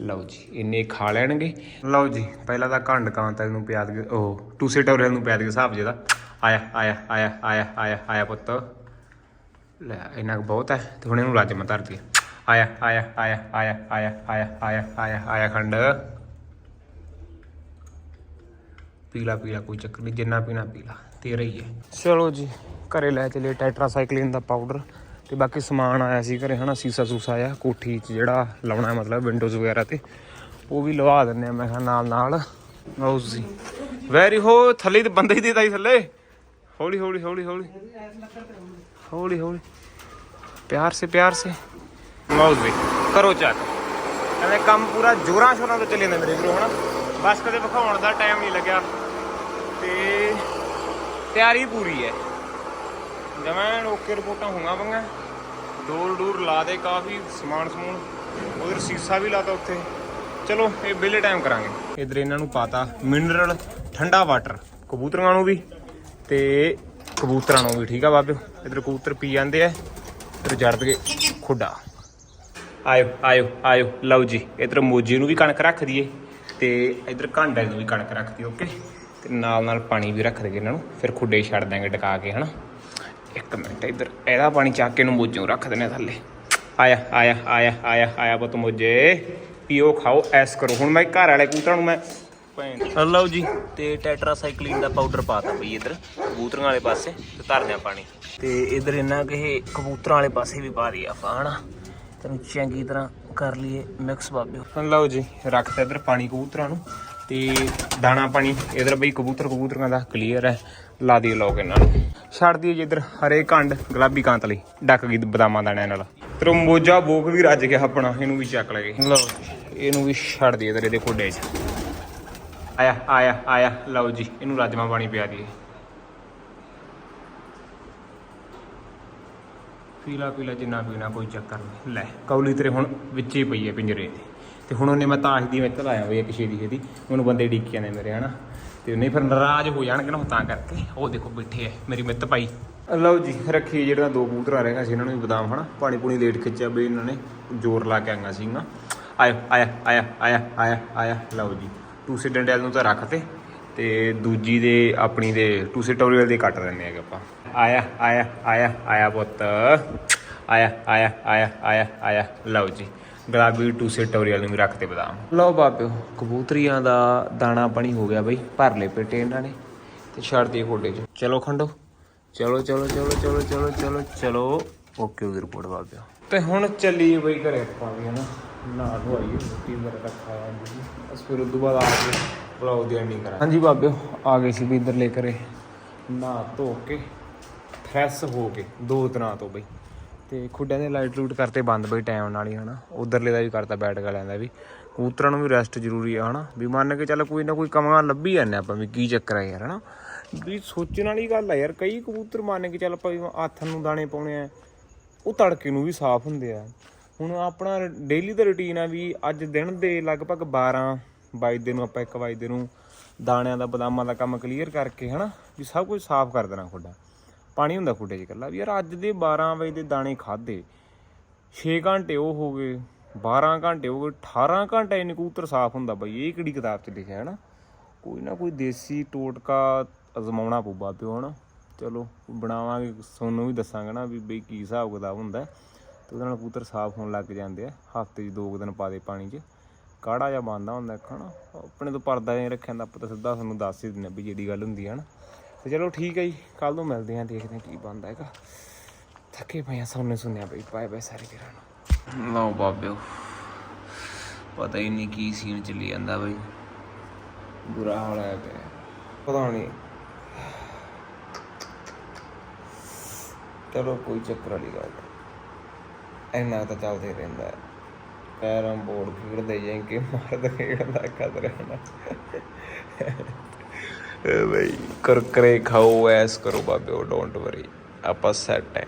ਲਓ ਜੀ ਇੰਨੇ ਖਾ ਲੈਣਗੇ ਲਓ ਜੀ ਪਹਿਲਾਂ ਤਾਂ ਘੰਡ ਕਾਂਤ ਵਾਲੀ ਨੂੰ ਪਿਆ ਦੇ ਉਹ ਟੂਸੇ ਟੌਰਲ ਨੂੰ ਪਿਆ ਦੇ ਹਿਸਾਬ ਜਿਹਦਾ ਆਇਆ ਆਇਆ ਆਇਆ ਆਇਆ ਆਇਆ ਆਇਆ ਪੁੱਤ ਲੈ ਇਹਨਾਂ ਕੁ ਬਹੁਤ ਹੈ ਤੇ ਹੁਣ ਇਹਨੂੰ ਲੱਜ ਮੈਂ ਧਰਦੀ ਆਇਆ ਆਇਆ ਆਇਆ ਆਇਆ ਆਇਆ ਆਇਆ ਆਇਆ ਆਇਆ ਆਇਆ ਖੰਡ ਪੀਲਾ ਪੀਲਾ ਕੋਈ ਚੱਕਰ ਨਹੀਂ ਜਿੰਨਾ ਪੀਣਾ ਪੀਲਾ ਤੇਰਾ ਹੀ ਹੈ ਚਲੋ ਜੀ ਘਰੇ ਲੈ ਚਲੇ ਟੈਟਰਾਸਾਈਕਲਿਨ ਦਾ ਪਾਊਡਰ ਤੇ ਬਾਕੀ ਸਮਾਨ ਆਇਆ ਸੀ ਘਰੇ ਹਨਾ ਸੀਸਾ ਸੂਸਾ ਆਇਆ ਕੋਠੀ 'ਚ ਜਿਹੜਾ ਲਾਉਣਾ ਮਤਲਬ ਵਿੰਡੋਜ਼ ਵਗੈਰਾ ਤੇ ਉਹ ਵੀ ਲਵਾ ਦਿੰਨੇ ਆ ਮੈਂ ਕਿਹਾ ਨਾਲ ਨਾਲ ਲਓ ਜੀ ਵੈਰੀ ਹੋ ਥੱਲੇ ਤੇ ਬੰਦੇ ਹੀ ਦੇਦਾ ਹੀ ਥੱਲੇ ਹੌਲੀ ਹੌਲੀ ਹੌਲੀ ਹੌਲੀ। ਹੌਲੀ ਹੌਲੀ। ਪਿਆਰ ਸੇ ਪਿਆਰ ਸੇ। ਲਓ ਜੀ ਕਰੋ ਚੱਕ ਐਵੇਂ ਕੰਮ ਪੂਰਾ ਜੋਰਾਂ ਸ਼ੋਰਾਂ ਤੋਂ ਚੱਲੇ ਜਾਂਦੇ ਮੇਰੇ ਵੀਰੋ ਹਨਾ? ਬਸ ਕਦੇ ਵਿਖਾਉਣ ਦਾ ਟਾਈਮ ਨਹੀਂ ਲੱਗਿਆ। ਤੇ ਤਿਆਰੀ ਪੂਰੀ ਹੈ। ਜਮਾਂ ਓਕੇ ਰਿਪੋਰਟਾਂ ਹੋਈਆਂ ਪੰਗਾ ਡੋਰ ਡੂਰ ਲਾ ਦੇ ਕਾਫੀ ਸਮਾਨ ਸਮੂਨ। ਉਧਰ ਸੀਸਾ ਵੀ ਲਾਤਾ ਉੱਥੇ। ਚਲੋ ਇਹ ਬਿੱਲੇ ਟਾਈਮ ਕਰਾਂਗੇ। ਇਧਰ ਇਹਨਾਂ ਨੂੰ ਪਾਤਾ ਮਿਨਰਲ ਠੰਡਾ ਵਾਟਰ ਕਬੂਤਰਾਂ ਨੂੰ ਵੀ। ਤੇ ਕਬੂਤਰਾਂ ਨੂੰ ਵੀ ਠੀਕ ਆ ਬਾਬੇ। ਇਧਰ ਕਬੂਤਰ ਪੀ ਜਾਂਦੇ ਆ, ਇਧਰ ਜੜਦ ਕੇ ਖੁੱਡਾ। ਆਇਓ ਆਇਓ ਆਇਓ, ਲਓ ਜੀ, ਇਧਰ ਮੋਜੇ ਨੂੰ ਵੀ ਕਣਕ ਰੱਖ ਦਈਏ ਤੇ ਇਧਰ ਕਾਂਡੇ ਨੂੰ ਵੀ ਕਣਕ ਰੱਖ ਦਈਏ ਓਕੇ? ਤੇ ਨਾਲ ਨਾਲ ਪਾਣੀ ਵੀ ਰੱਖ ਦਈਏ ਇਹਨਾਂ ਨੂੰ, ਫਿਰ ਖੁੱਡੇ ਛੱਡ ਦਾਂਗੇ ਡਕਾ ਕੇ, ਹਨਾ? ਇੱਕ ਮਿੰਟ, ਇਧਰ ਇਹਦਾ ਪਾਣੀ ਚੱਕ ਕੇ ਨੂੰ ਮੋਜੋਂ ਰੱਖ ਦਿੰਦੇ ਆ ਥੱਲੇ। ਆਇਆ ਆਇਆ ਆਇਆ ਆਇਆ ਆਇਆ ਪੁੱਤ ਮੋਜੇ। ਪੀਓ, ਖਾਓ, ਐਸ ਕਰੋ। ਹੁਣ ਮੈਂ ਘਰ ਵਾਲੇ ਕੂਤਰਾਂ ਨੂੰ ਮੈਂ ਭੈਣ ਲਓ ਜੀ। ਤੇ ਟੈਟਰਾਸਾਈਕਲਿਨ ਦਾ ਪਾਊਡਰ ਪਾਤਾ ਬਈ ਇਧਰ ਕਬੂਤਰਾਂ ਵਾਲੇ ਪਾਸੇ ਤੇ ਧਰਦੇ ਆ ਪਾਣੀ। ਤੇ ਇਧਰ ਇਹਨਾਂ ਕਿ ਕਬੂਤਰਾਂ ਵਾਲੇ ਪਾਸੇ ਵੀ ਪਾ ਦਈਏ ਆਪਾਂ ਹਨਾ ਤੈਨੂੰ ਚੰਗੀ ਤਰ੍ਹਾਂ ਕਰ ਲਈਏ ਮਿਕਸ ਬਾਬਿਓ। ਲਓ ਜੀ ਰੱਖਤਾ ਇਧਰ ਪਾਣੀ ਕਬੂਤਰਾਂ ਨੂੰ। ਤੇ ਦਾਣਾ ਪਾਣੀ ਇਧਰ ਬਈ ਕਬੂਤਰ ਕਬੂਤਰਾਂ ਦਾ ਕਲੀਅਰ ਹੈ। ਲਾ ਦੀ ਲੋਕ ਇਹਨਾਂ ਨੂੰ। ਛੱਡ ਦਈਏ ਜਿੱਧਰ ਹਰੇ ਕੰਡ ਗੁਲਾਬੀ ਕਾਂਤ ਲਈ ਡੱਕ ਗਈ ਬਦਾਮਾਂ ਦਾਣਿਆਂ ਨਾਲ। ਤਰੰਬੋਜਾ ਬੋਕ ਵੀ ਰੱਜ ਗਿਆ ਆਪਣਾ ਇਹਨੂੰ ਵੀ ਚੱਕ ਲਗੇ ਲਓ ਇਹਨੂੰ ਵੀ ਛੱਡ ਦਈਏ ਇਧਰ ਇਹਦੇ ਖੋਡੇ 'ਚ। ਆਇਆ ਆਇਆ ਆਇਆ। ਲਓ ਜੀ, ਇਹਨੂੰ ਰਾਜਮਾ ਪਾਣੀ ਪਿਆ ਦਈਏ। ਪੀਲਾ ਪੀਲਾ ਜਿੰਨਾ ਪੀਣਾ, ਕੋਈ ਚੱਕਰ ਨਹੀਂ। ਲੈ, ਕੌਲੀ ਤੇਰੇ ਹੁਣ ਵਿੱਚ ਹੀ ਪਈ ਹੈ ਪਿੰਜਰੇ ਦੇ। ਤੇ ਹੁਣ ਉਹਨੇ ਮੈਂ ਤਾਸ਼ ਦੀ ਮਿੱਤ ਲਾਇਆ ਹੋਈ ਇੱਕ ਛੇਦੀ ਛੇਦੀ ਉਹਨੂੰ ਬੰਦੇ ਡੀਕੀਆਂ ਨੇ ਮੇਰੇ, ਹਨਾ? ਤੇ ਨਹੀਂ ਫਿਰ ਨਾਰਾਜ਼ ਹੋ ਜਾਣਗੇ ਨਾ ਉਹ ਤਾਂ ਕਰਕੇ। ਉਹ ਦੇਖੋ ਬੈਠੇ ਐ ਮੇਰੀ ਮਿੱਤ ਪਾਈ ਲਓ ਜੀ ਰੱਖੀ ਜਿਹੜਾ ਦੋ ਕਬੂਤਰ ਆ ਰਹੇ ਸੀ, ਇਹਨਾਂ ਨੂੰ ਵੀ ਬਦਾਮ, ਹਨਾ? ਪਾਣੀ ਪੂਣੀ ਲੇਟ ਖਿੱਚਿਆ ਬਈ ਇਹਨਾਂ ਨੇ, ਜ਼ੋਰ ਲਾ ਕੇ ਆਈਆਂ ਸੀਗੀਆਂ। ਆਇਆ ਆਇਆ ਆਇਆ ਆਇਆ ਆਇਆ ਆਇਆ। ਲਓ ਜੀ। ਟੂਸੇ ਡੰਡੇਲ ਨੂੰ ਤਾਂ ਰੱਖ ਤੇ ਤੇ ਦੂਜੀ ਦੇ ਆਪਣੀ ਦੇ ਟੂਸੇ ਟੋਰੀਅਲ ਦੇ ਕੱਟ ਦਿੰਦੇ ਹੈਗੇ ਆਪਾਂ। ਆਇਆ ਆਇਆ ਆਇਆ ਆਇਆ ਪੁੱਤ। ਆਇਆ ਆਇਆ ਆਇਆ ਆਇਆ ਆਇਆ। ਲਓ ਜੀ ਗੁਲਾਬੀ ਟੂਸੇ ਟੋਰੀਅਲ ਨੂੰ ਵੀ ਰੱਖਤੇ ਬਦਾਮ। ਲਓ ਬਾਬਿਓ ਕਬੂਤਰੀਆਂ ਦਾ ਦਾਣਾ ਪਾਣੀ ਹੋ ਗਿਆ ਬਈ ਭਰ ਲੈ ਪੇਟੇ ਇਹਨਾਂ ਨੇ ਤੇ ਛੱਡ ਦੇ ਖੋਡੇ 'ਚ। ਚਲੋ ਖੰਡੋ। ਚਲੋ ਚਲੋ ਚਲੋ ਚਲੋ ਚਲੋ ਚਲੋ ਚਲੋ। ਓਕੇ ਉਹਦੀ ਰਿਪੋਰਟ ਬਾਬਿਓ। ਤੇ ਹੁਣ ਚੱਲੀਏ ਬਈ ਘਰੇ ਆਪਾਂ ਵੀ ਹਨਾ। ਨਾ ਧੋਈਏ ਰੋਟੀ ਵਗੈਰਾ ਰੱਖਾ ਆ ਜੀ। ਬਸ ਫਿਰ ਉਦੋਂ ਬਾਅਦ ਆ ਕੇ ਬਲੌਗ ਦੀ ਐਂਡਿੰਗ ਕਰਾਂ ਹਾਂਜੀ ਬਾਬਿਓ ਆ ਗਏ ਸੀ ਵੀ ਇੱਧਰ ਲੈ ਕਰੇ ਨਾ ਧੋ ਕੇ ਫਰੈਸ਼ ਹੋ ਕੇ ਦੋ ਦਿਨਾਂ ਤੋਂ ਬਈ। ਤੇ ਖੁੱਡਿਆਂ ਦੇ ਲਾਈਟ ਲੂਟ ਕਰਤੇ ਬੰਦ ਬਈ ਟਾਈਮ ਨਾਲ ਹੀ ਹਨਾ। ਉਧਰਲੇ ਦਾ ਵੀ ਕਰਤਾ ਬੈਠ ਵਾਲਿਆਂ ਦਾ ਵੀ। ਕਬੂਤਰਾਂ ਨੂੰ ਵੀ ਰੈਸਟ ਜ਼ਰੂਰੀ ਆ ਹਨਾ। ਵੀ ਮੰਨ ਕੇ ਚੱਲ ਕੋਈ ਨਾ ਕੋਈ ਕਮਾਂ ਲੱਭੀ ਜਾਂਦੇ ਆਪਾਂ ਵੀ ਕੀ ਚੱਕਰ ਆ ਯਾਰ ਹਨਾ। ਵੀ ਸੋਚਣ ਵਾਲੀ ਗੱਲ ਆ ਯਾਰ ਕਈ ਕਬੂਤਰ ਮੰਨ ਕੇ ਚੱਲ ਆਪਾਂ ਹੱਥ ਨੂੰ ਦਾਣੇ ਪਾਉਣੇ ਆ ਉਹ ਤੜਕੇ ਨੂੰ ਵੀ ਸਾਫ਼ ਹੁੰਦੇ ਆ। ਹੁਣ ਆਪਣਾ ਡੇਲੀ ਦਾ ਰੁਟੀਨ ਆ ਵੀ ਅੱਜ ਦਿਨ ਦੇ ਲਗਭਗ 12 ਦੇ ਨੂੰ, ਆਪਾਂ 1 ਵਜੇ ਨੂੰ ਦਾਣਿਆਂ ਦਾ, ਬਦਾਮਾਂ ਦਾ ਕੰਮ ਕਲੀਅਰ ਕਰਕੇ ਹਨਾ, ਵੀ ਸਭ ਕੁਝ ਸਾਫ਼ ਕਰ ਦੇਣਾ ਖੁੱਡਾ। ਪਾਣੀ ਹੁੰਦਾ ਖੁੱਡੇ 'ਚ ਇਕੱਲਾ, ਵੀ ਯਾਰ ਅੱਜ ਦੇ 12 ਵਜੇ ਦੇ ਦਾਣੇ ਖਾਦੇ 6 ਘੰਟੇ ਉਹ ਹੋ ਗਏ 12 ਘੰਟੇ ਹੋ ਗਏ 18 ਘੰਟੇ ਇਹਨੇ ਕਬੂਤਰ ਸਾਫ਼ ਹੁੰਦਾ ਬਈ, ਇਹ ਕਿਹੜੀ ਕਿਤਾਬ 'ਚ ਲਿਖਿਆ ਹੈ ਨਾ ਕੋਈ ਨਾ ਕੋਈ ਦੇਸੀ ਟੋਟਕਾ ਅਜ਼ਮਾਉਣਾ ਪਊਗਾ ਪਿਓ ਹਨਾ। ਚਲੋ, ਬਣਾਵਾਂਗੇ, ਤੁਹਾਨੂੰ ਵੀ ਦੱਸਾਂਗੇ ਨਾ ਵੀ ਬਈ ਕੀ ਹਿਸਾਬ ਕਿਤਾਬ ਹੁੰਦਾ। ਤੇ ਉਹਦੇ ਨਾਲ ਕਬੂਤਰ ਸਾਫ਼ ਹੋਣ ਲੱਗ ਜਾਂਦੇ ਆ। ਹਫ਼ਤੇ 'ਚ ਦੋ ਕੁ ਦਿਨ ਪਾ ਦੇ ਪਾਣੀ 'ਚ। ਕਾੜਾ ਜਿਹਾ ਬੰਦਾ ਹੁੰਦਾ ਇੱਕ ਹਨਾ? ਆਪਣੇ ਤੋਂ ਪਰਦਾ ਨਹੀਂ ਰੱਖਿਆ ਹੁੰਦਾ ਆਪਾਂ ਤਾਂ ਸਿੱਧਾ ਤੁਹਾਨੂੰ ਦੱਸ ਹੀ ਦਿੰਦੇ ਵੀ ਜਿਹੜੀ ਗੱਲ ਹੁੰਦੀ ਹੈ ਹਨਾ? ਤੇ ਚਲੋ ਠੀਕ ਹੈ ਜੀ ਕੱਲ ਨੂੰ ਮਿਲਦੇ ਹਾਂ ਦੇਖਦੇ ਹਾਂ ਕੀ ਬਣਦਾ ਹੈਗਾ। ਥੱਕੇ ਪਏ ਆ ਸੌਣੇ ਸੁਣਿਆ ਬਈ ਬਾਏ ਬਾਏ ਸਾਰੇ ਵੀਰਾਂ ਨੂੰ। ਲਓ ਬਾਬਿਓ ਪਤਾ ਹੀ ਨਹੀਂ ਕੀ ਸੀਨ ਚੱਲੀ ਜਾਂਦਾ ਬਈ। ਬੁਰਾ ਹਾਲ ਹੈ ਪਿਆ। ਪਤਾ ਨਹੀਂ। ਚਲੋ ਕੋਈ ਚੱਕਰ ਵਾਲੀ ਗੱਲ ਨਹੀਂ ਇੰਨਾ ਤਾਂ ਚੱਲਦੇ ਰਹਿੰਦਾ ਹੈ। ਕੈਰਮ ਬੋਰਡ ਖੇਡਦੇ ਜਾਂ ਕਿ ਮਾਰਦ ਖੇਡਦਾ ਕਦਰ ਨਾ ਬਈ ਕੁਰਕਰੇ ਖਾਓ, ਐਸ ਕਰੋ ਬਾਬਿਓ ਡੋਂਟ ਵਰੀ ਆਪਾਂ ਸੈਟ ਹੈ।